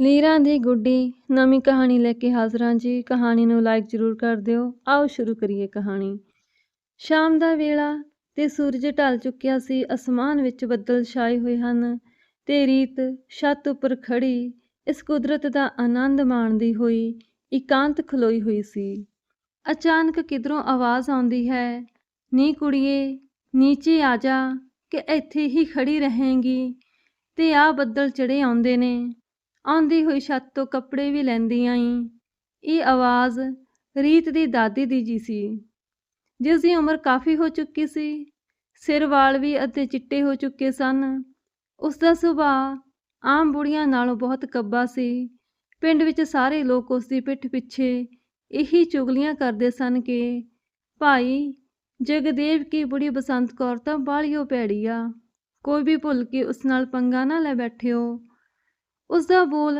ਲੀਰਾਂ ਦੀ ਗੁੱਡੀ, ਨਵੀਂ ਕਹਾਣੀ ਲੈ ਕੇ ਹਾਜ਼ਰ ਹਾਂ ਜੀ। ਕਹਾਣੀ ਨੂੰ ਲਾਈਕ ਜ਼ਰੂਰ ਕਰ ਦਿਓ। ਆਓ ਸ਼ੁਰੂ ਕਰੀਏ ਕਹਾਣੀ। ਸ਼ਾਮ ਦਾ ਵੇਲਾ ਤੇ ਸੂਰਜ ਢਲ ਚੁੱਕਿਆ ਸੀ। ਅਸਮਾਨ ਵਿੱਚ ਬੱਦਲ ਛਾਏ ਹੋਏ ਹਨ। ਤੇ ਰੀਤ ਛੱਤ ਉੱਪਰ ਖੜੀ, ਇਸ ਕੁਦਰਤ ਦਾ ਆਨੰਦ ਮਾਣਦੀ ਹੋਈ ਇਕਾਂਤ ਖਲੋਈ ਹੋਈ ਸੀ। ਅਚਾਨਕ ਕਿਧਰੋਂ ਆਵਾਜ਼ ਆਉਂਦੀ ਹੈ, ਨੀ ਕੁੜੀਏ, ਨੀਚੇ ਆ ਜਾ, ਕਿ ਇੱਥੇ ਹੀ ਖੜੀ ਰਹੇਂਗੀ। ਤੇ ਆ ਬੱਦਲ ਚੜੇ ਆਉਂਦੇ ਨੇ। ਆਉਂਦੀ ਹੋਈ ਛੱਤ ਤੋਂ ਕੱਪੜੇ ਵੀ ਲੈਂਦੀ ਆਈ ਇਹ ਆਵਾਜ਼ ਰੀਤ ਦੀ ਦਾਦੀ ਦੀ ਜੀ ਸੀ। ਜਿਸ ਦੀ ਉਮਰ ਕਾਫੀ ਹੋ ਚੁੱਕੀ ਸੀ, ਸਿਰ ਵਾਲ ਵੀ ਅਤੇ ਚਿੱਟੇ ਹੋ ਚੁੱਕੇ ਸਨ। ਉਸ ਦਾ ਸੁਭਾਅ ਆਮ ਬੁੜੀਆਂ ਨਾਲੋਂ ਬਹੁਤ ਕੱਬਾ ਸੀ। ਪਿੰਡ ਵਿੱਚ ਸਾਰੇ ਲੋਕ ਉਸ ਦੀ ਪਿੱਠ ਪਿੱਛੇ ਇਹੀ ਚੁਗਲੀਆਂ ਕਰਦੇ ਸਨ ਕਿ, ਭਾਈ, ਜਗਦੇਵ ਕੀ ਬੁੜੀ ਬਸੰਤ ਕੌਰ ਤਾਂ ਬਾਲੀਓ ਪੈੜੀ ਆ। ਕੋਈ ਵੀ ਭੁੱਲ ਕੇ ਉਸ ਨਾਲ ਪੰਗਾ ਨਾ ਲੈ ਬੈਠਿਓ। ਉਸ ਦਾ ਬੋਲ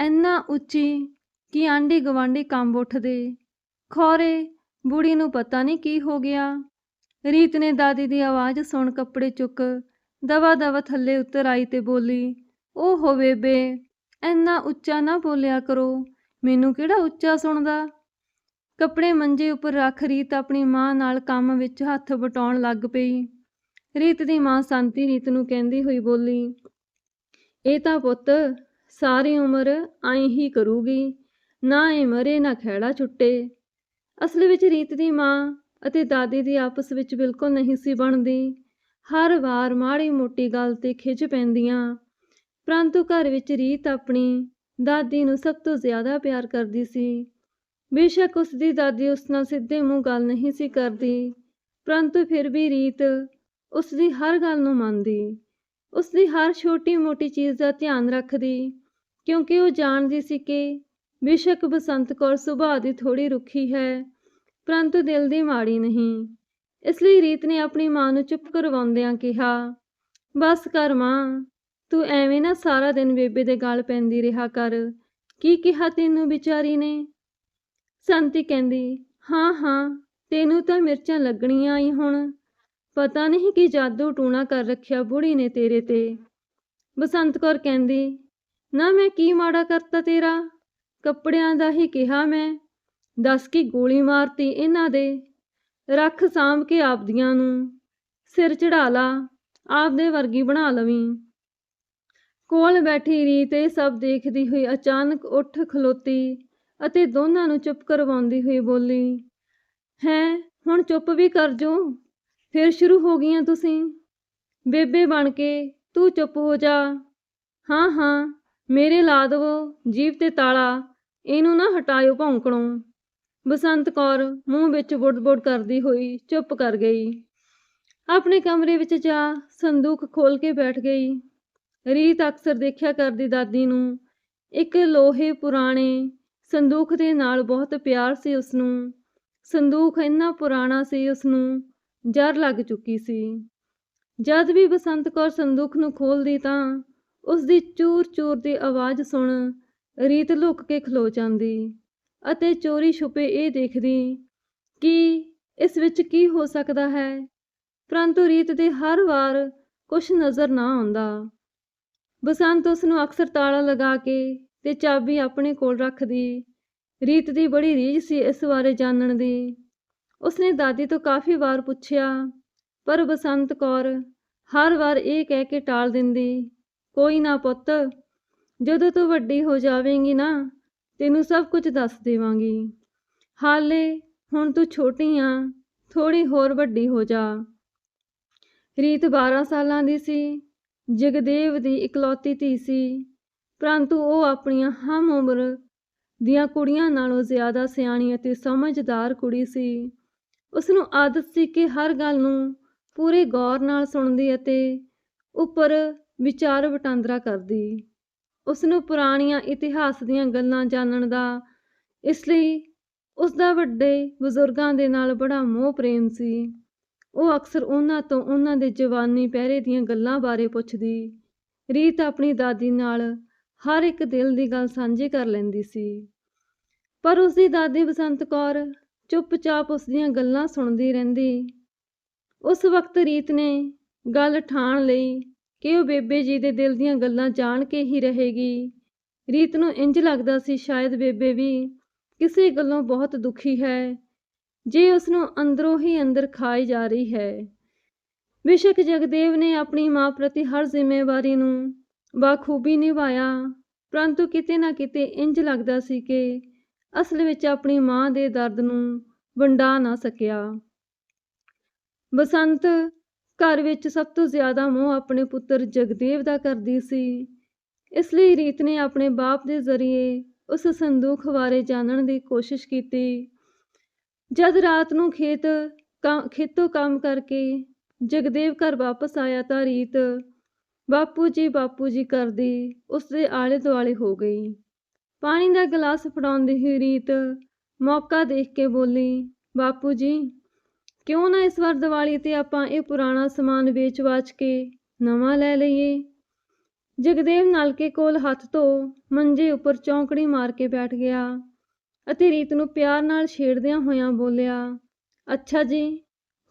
ਇੰਨਾ ਉੱਚੀ ਕਿ ਆਂਢੀ ਗਵਾਂਢੀ ਕੰਬ ਉੱਠਦੇ। ਖੌਰੇ, ਬੁੜੀ ਨੂੰ ਪਤਾ ਨਹੀਂ ਕੀ ਹੋ ਗਿਆ। ਰੀਤ ਨੇ ਦਾਦੀ ਦੀ ਆਵਾਜ਼ ਸੁਣ ਕੱਪੜੇ ਚੁੱਕ ਦਵਾ ਦਵਾ ਥੱਲੇ ਉਤਰ ਆਈ ਤੇ ਬੋਲੀ, ਉਹ ਹੋਵੇ ਬੇ ਇੰਨਾ ਉੱਚਾ ਨਾ ਬੋਲਿਆ ਕਰੋ। ਮੈਨੂੰ ਕਿਹੜਾ ਉੱਚਾ ਸੁਣਦਾ? ਕੱਪੜੇ ਮੰਜੇ ਉੱਪਰ ਰੱਖ ਰੀਤ ਆਪਣੀ ਮਾਂ ਨਾਲ ਕੰਮ ਵਿੱਚ ਹੱਥ ਵਟਾਉਣ ਲੱਗ ਪਈ। ਰੀਤ ਦੀ ਮਾਂ ਸੰਤੀ ਰੀਤ ਨੂੰ ਕਹਿੰਦੀ ਹੋਈ ਬੋਲੀ, ਇਹ ਤਾਂ ਪੁੱਤ ਸਾਰੀ ਉਮਰ ਆਈ ਹੀ ਕਰੂਗੀ, ਨਾ ਇਹ ਮਰੇ ਨਾ ਖਹਿੜਾ ਛੁੱਟੇ। ਅਸਲ ਵਿੱਚ ਰੀਤ ਦੀ ਮਾਂ ਅਤੇ ਦਾਦੀ ਦੀ ਆਪਸ ਵਿੱਚ ਬਿਲਕੁਲ ਨਹੀਂ ਸੀ ਬਣਦੀ। ਹਰ ਵਾਰ ਮਾੜੀ ਮੋਟੀ ਗੱਲ ਤੇ ਖਿੱਚ ਪੈਂਦੀਆਂ। ਪਰੰਤੂ ਘਰ ਵਿੱਚ ਰੀਤ ਆਪਣੀ ਦਾਦੀ ਨੂੰ ਸਭ ਤੋਂ ਜ਼ਿਆਦਾ ਪਿਆਰ ਕਰਦੀ ਸੀ। ਬੇਸ਼ੱਕ ਉਸ ਦੀ ਦਾਦੀ ਉਸ ਨਾਲ ਸਿੱਧੇ ਮੂੰਹ ਗੱਲ ਨਹੀਂ ਸੀ ਕਰਦੀ, ਪਰੰਤੂ ਫਿਰ ਵੀ ਰੀਤ ਉਸ ਦੀ ਹਰ ਗੱਲ ਨੂੰ ਮੰਨਦੀ। ਉਸ ਦੀ ਹਰ ਛੋਟੀ ਮੋਟੀ ਚੀਜ਼ ਦਾ ਧਿਆਨ ਰੱਖਦੀ। ਕਿਉਂਕਿ ਉਹ ਜਾਣਦੀ ਸੀ ਕਿ ਬੇਸ਼ੱਕ ਬਸੰਤ ਕੌਰ ਸੁਭਾਅ ਦੀ ਥੋੜੀ ਰੁੱਖੀ ਹੈ, ਪਰੰਤੂ ਦਿਲ ਦੀ ਮਾੜੀ ਨਹੀਂ। ਇਸ ਲਈ ਰੀਤ ਨੇ ਆਪਣੀ ਮਾਂ ਨੂੰ ਚੁੱਪ ਕਰਵਾਉਂਦਿਆਂ ਕਿਹਾ, ਬਸ ਕਰ ਮਾਂ, ਤੂੰ ਐਵੇਂ ਨਾ ਸਾਰਾ ਦਿਨ ਬੇਬੇ ਦੇ ਗਾਲ ਪੈਂਦੀ ਰਿਹਾ ਕਰ। ਕੀ ਕਿਹਾ ਤੈਨੂੰ ਵਿਚਾਰੀ ਨੇ? ਸੰਤੀ ਕਹਿੰਦੀ, ਹਾਂ ਹਾਂ, ਤੈਨੂੰ ਤਾਂ ਮਿਰਚਾਂ ਲੱਗਣੀਆਂ ਹੀ ਹੁਣ। ਪਤਾ ਨਹੀਂ ਕਿ ਜਾਦੂ ਟੂਣਾ ਕਰ ਰੱਖਿਆ ਬੁੜੀ ਨੇ ਤੇਰੇ ਤੇ। ਬਸੰਤ ਕੌਰ ਕਹਿੰਦੀ ਨਾ ਮੈਂ ਕੀ ਮਾੜਾ ਕਰਤਾ ਤੇਰਾ? ਕੱਪੜਿਆਂ ਦਾ ਹੀ ਕਿਹਾ ਮੈਂ। ਦੱਸ ਕੀ ਗੋਲੀ ਮਾਰਤੀ ਇਹਨਾਂ ਦੇ? ਰੱਖ ਸਾਂਭ ਕੇ ਆਪਦੀਆਂ ਨੂੰ। ਸਿਰ ਚੜਾ ਲਾ, ਆਪਦੇ ਵਰਗੀ ਬਣਾ ਲਵੀਂ। ਕੋਲ ਬੈਠੀ ਰੀਤ ਇਹ ਸਭ ਦੇਖਦੀ ਹੋਈ ਅਚਾਨਕ ਉੱਠ ਖਲੋਤੀ ਅਤੇ ਦੋਨਾਂ ਨੂੰ ਚੁੱਪ ਕਰਵਾਉਂਦੀ ਹੋਈ ਬੋਲੀ, ਹੈ, ਹੁਣ ਚੁੱਪ ਵੀ ਕਰ ਜੋ। ਫਿਰ ਸ਼ੁਰੂ ਹੋ ਗਈਆਂ ਤੁਸੀਂ। ਬੇਬੇ ਬਣ ਕੇ ਤੂੰ ਚੁੱਪ ਹੋ ਜਾ। ਹਾਂ ਹਾਂ। ਮੇਰੇ ਲਾ ਦਵੋ ਜੀਭ ਤੇ ਤਾਲਾ, ਇਹਨੂੰ ਨਾ ਹਟਾਇਓ ਭੌਂਕਣੋਂ। ਬਸੰਤ ਕੌਰ ਮੂੰਹ ਵਿੱਚ ਬੁੜ-ਬੁੜ ਕਰਦੀ ਹੋਈ ਚੁੱਪ ਕਰ ਗਈ। ਆਪਣੇ ਕਮਰੇ ਵਿੱਚ ਜਾ ਸੰਦੂਕ ਖੋਲ ਕੇ ਬੈਠ ਗਈ। ਰੀਤ ਅਕਸਰ ਦੇਖਿਆ ਕਰਦੀ ਦਾਦੀ ਨੂੰ। ਇੱਕ ਲੋਹੇ ਪੁਰਾਣੇ ਸੰਦੂਕ ਦੇ ਨਾਲ ਬਹੁਤ ਪਿਆਰ ਸੀ ਉਸ ਨੂੰ ਸੰਦੂਕ ਇੰਨਾ ਪੁਰਾਣਾ ਸੀ ਉਸ ਨੂੰ ਜਰ ਲੱਗ ਚੁੱਕੀ ਸੀ। ਜਦ ਵੀ ਬਸੰਤ ਕੌਰ ਸੰਦੂਕ ਨੂੰ ਖੋਲਦੀ ਤਾਂ ਉਸ ਦੀ ਚੂਰ-ਚੂਰ ਦੀ ਆਵਾਜ਼ ਸੁਣ ਰੀਤ ਲੁੱਕ ਕੇ ਖਲੋ ਜਾਂਦੀ ਅਤੇ ਚੋਰੀ ਛੁਪੇ ਇਹ ਦੇਖਦੀ ਕਿ ਇਸ ਵਿੱਚ ਕੀ ਹੋ ਸਕਦਾ ਹੈ। ਪਰੰਤੂ ਰੀਤ ਦੇ ਹਰ ਵਾਰ ਕੁਝ ਨਜ਼ਰ ਨਾ ਆਉਂਦਾ। ਬਸੰਤ ਉਸ ਨੂੰ ਅਕਸਰ ਤਾਲਾ ਲਗਾ ਕੇ ਤੇ ਚਾਬੀ ਆਪਣੇ ਕੋਲ ਰੱਖਦੀ। ਰੀਤ ਦੀ ਬੜੀ ਰੀਝ ਸੀ ਇਸ ਬਾਰੇ ਜਾਣਨ ਦੀ। ਉਸਨੇ ਦਾਦੀ ਤੋਂ ਕਾਫੀ ਵਾਰ ਪੁੱਛਿਆ, ਪਰ ਬਸੰਤ ਕੌਰ ਹਰ ਵਾਰ ਇਹ ਕਹਿ ਕੇ ਟਾਲ ਦਿੰਦੀ ਕੋਈ ਨਾ ਪੁੱਤ, ਜਦੋਂ ਤੂੰ ਵੱਡੀ ਹੋ ਜਾਵੇਂਗੀ ਨਾ, ਤੈਨੂੰ ਸਭ ਕੁਝ ਦੱਸ ਦੇਵਾਂਗੀ। ਹਾਲੇ ਹੁਣ ਤੂੰ ਛੋਟੀ ਆ ਥੋੜੀ ਹੋਰ ਵੱਡੀ ਹੋ ਜਾ। ਰੀਤ 12 ਸਾਲਾਂ ਦੀ ਸੀ, ਜਗਦੇਵ ਦੀ ਇਕਲੌਤੀ ਧੀ ਸੀ, ਪਰੰਤੂ ਉਹ ਆਪਣੀਆਂ ਹਮ ਉਮਰ ਦੀਆਂ ਕੁੜੀਆਂ ਨਾਲੋਂ ਜ਼ਿਆਦਾ ਸਿਆਣੀ ਅਤੇ ਸਮਝਦਾਰ ਕੁੜੀ ਸੀ। ਉਸ ਨੂੰ ਆਦਤ ਸੀ ਕਿ ਹਰ ਗੱਲ ਨੂੰ ਪੂਰੇ ਗੌਰ ਨਾਲ ਸੁਣਦੀ ਅਤੇ ਉੱਪਰ ਵਿਚਾਰ ਵਟਾਂਦਰਾ ਕਰਦੀ। ਉਸ ਨੂੰ ਪੁਰਾਣੀਆਂ ਇਤਿਹਾਸ ਦੀਆਂ ਗੱਲਾਂ ਜਾਣਨ ਦਾ, ਇਸ ਲਈ ਉਸ ਦਾ ਵੱਡੇ ਬਜ਼ੁਰਗਾਂ ਦੇ ਨਾਲ ਬੜਾ ਮੋਹ ਪ੍ਰੇਮ ਸੀ। ਉਹ ਅਕਸਰ ਉਹਨਾਂ ਤੋਂ ਉਹਨਾਂ ਦੇ ਜਵਾਨੀ ਪਹਿਰੇ ਦੀਆਂ ਗੱਲਾਂ ਬਾਰੇ ਪੁੱਛਦੀ। ਰੀਤ ਆਪਣੀ ਦਾਦੀ ਨਾਲ ਹਰ ਇੱਕ ਦਿਲ ਦੀ ਗੱਲ ਸਾਂਝੀ ਕਰ ਲੈਂਦੀ ਸੀ। ਪਰ ਉਸ ਦੀ ਦਾਦੀ ਬਸੰਤ ਕੌਰ ਚੁੱਪਚਾਪ ਉਸ ਦੀਆਂ ਗੱਲਾਂ ਸੁਣਦੀ ਰਹਿੰਦੀ। ਉਸ ਵਕਤ ਰੀਤ ਨੇ ਗੱਲ ਠਾਣ ਲਈ ਕਿ ਉਹ ਬੇਬੇ ਜੀ ਦੇ ਦਿਲ ਦੀਆਂ ਗੱਲਾਂ ਜਾਣ ਕੇ ਹੀ ਰਹੇਗੀ? ਰੀਤ ਨੂੰ ਇੰਜ ਲੱਗਦਾ ਸੀ ਸ਼ਾਇਦ ਬੇਬੇ ਵੀ ਕਿਸੇ ਗੱਲੋਂ ਬਹੁਤ ਦੁਖੀ ਹੈ, ਜੇ ਉਸ ਨੂੰ ਅੰਦਰੋਂ ਹੀ ਅੰਦਰ ਖਾਈ ਜਾ ਰਹੀ ਹੈ। ਬੇਸ਼ੱਕ ਜਗਦੇਵ ਨੇ ਆਪਣੀ ਮਾਂ ਪ੍ਰਤੀ ਹਰ ਜ਼ਿੰਮੇਵਾਰੀ ਨੂੰ ਬਾਖੂਬੀ ਨਿਭਾਇਆ, ਪਰੰਤੂ ਕਿਤੇ ਨਾ ਕਿਤੇ ਇੰਜ ਲੱਗਦਾ ਸੀ ਕਿ ਅਸਲ ਵਿੱਚ ਆਪਣੀ ਮਾਂ ਦੇ ਦਰਦ ਨੂੰ ਵੰਡਾ ਨਾ ਸਕਿਆ। ਬਸੰਤ ਘਰ ਵਿੱਚ ਸਭ ਤੋਂ ਜ਼ਿਆਦਾ ਮੋਹ ਆਪਣੇ ਪੁੱਤਰ ਜਗਦੇਵ ਦਾ ਕਰਦੀ ਸੀ। ਇਸ ਲਈ ਰੀਤ ਨੇ ਆਪਣੇ ਬਾਪ ਦੇ ਜ਼ਰੀਏ ਉਸ ਸੰਦੂਖ ਬਾਰੇ ਜਾਣਨ ਦੀ ਕੋਸ਼ਿਸ਼ ਕੀਤੀ। ਜਦ ਰਾਤ ਨੂੰ ਖੇਤ ਕ- ਖੇਤੋਂ ਕੰਮ ਕਰਕੇ ਜਗਦੇਵ ਘਰ ਵਾਪਸ ਆਇਆ ਤਾਂ ਰੀਤ ਬਾਪੂ ਜੀ ਬਾਪੂ ਜੀ ਕਰਦੀ ਉਸ ਦੇ ਆਲੇ ਦੁਆਲੇ ਹੋ ਗਈ। ਪਾਣੀ ਦਾ ਗਲਾਸ ਫੜਾਉਂਦੀ ਹੋਈ ਰੀਤ ਮੌਕਾ ਦੇਖ ਕੇ ਬੋਲੀ, ਬਾਪੂ ਜੀ ਕਿਉਂ ਨਾ ਇਸ ਵਾਰ ਦੀਵਾਲੀ ਤੇ ਆਪਾਂ ਇਹ ਪੁਰਾਣਾ ਸਮਾਨ ਵੇਚ-ਵਾਚ ਕੇ ਨਵਾਂ ਲੈ ਲਈਏ? ਜਗਦੇਵ ਨਲਕੇ ਕੋਲ ਹੱਥ ਧੋ ਮੰਜੇ ਉੱਪਰ ਚੌਂਕੜੀ ਮਾਰ ਕੇ ਬੈਠ ਗਿਆ ਅਤੇ ਰੀਤ ਨੂੰ ਪਿਆਰ ਨਾਲ ਛੇੜਦਿਆਂ ਹੋਇਆਂ ਬੋਲਿਆ, ਅੱਛਾ ਜੀ,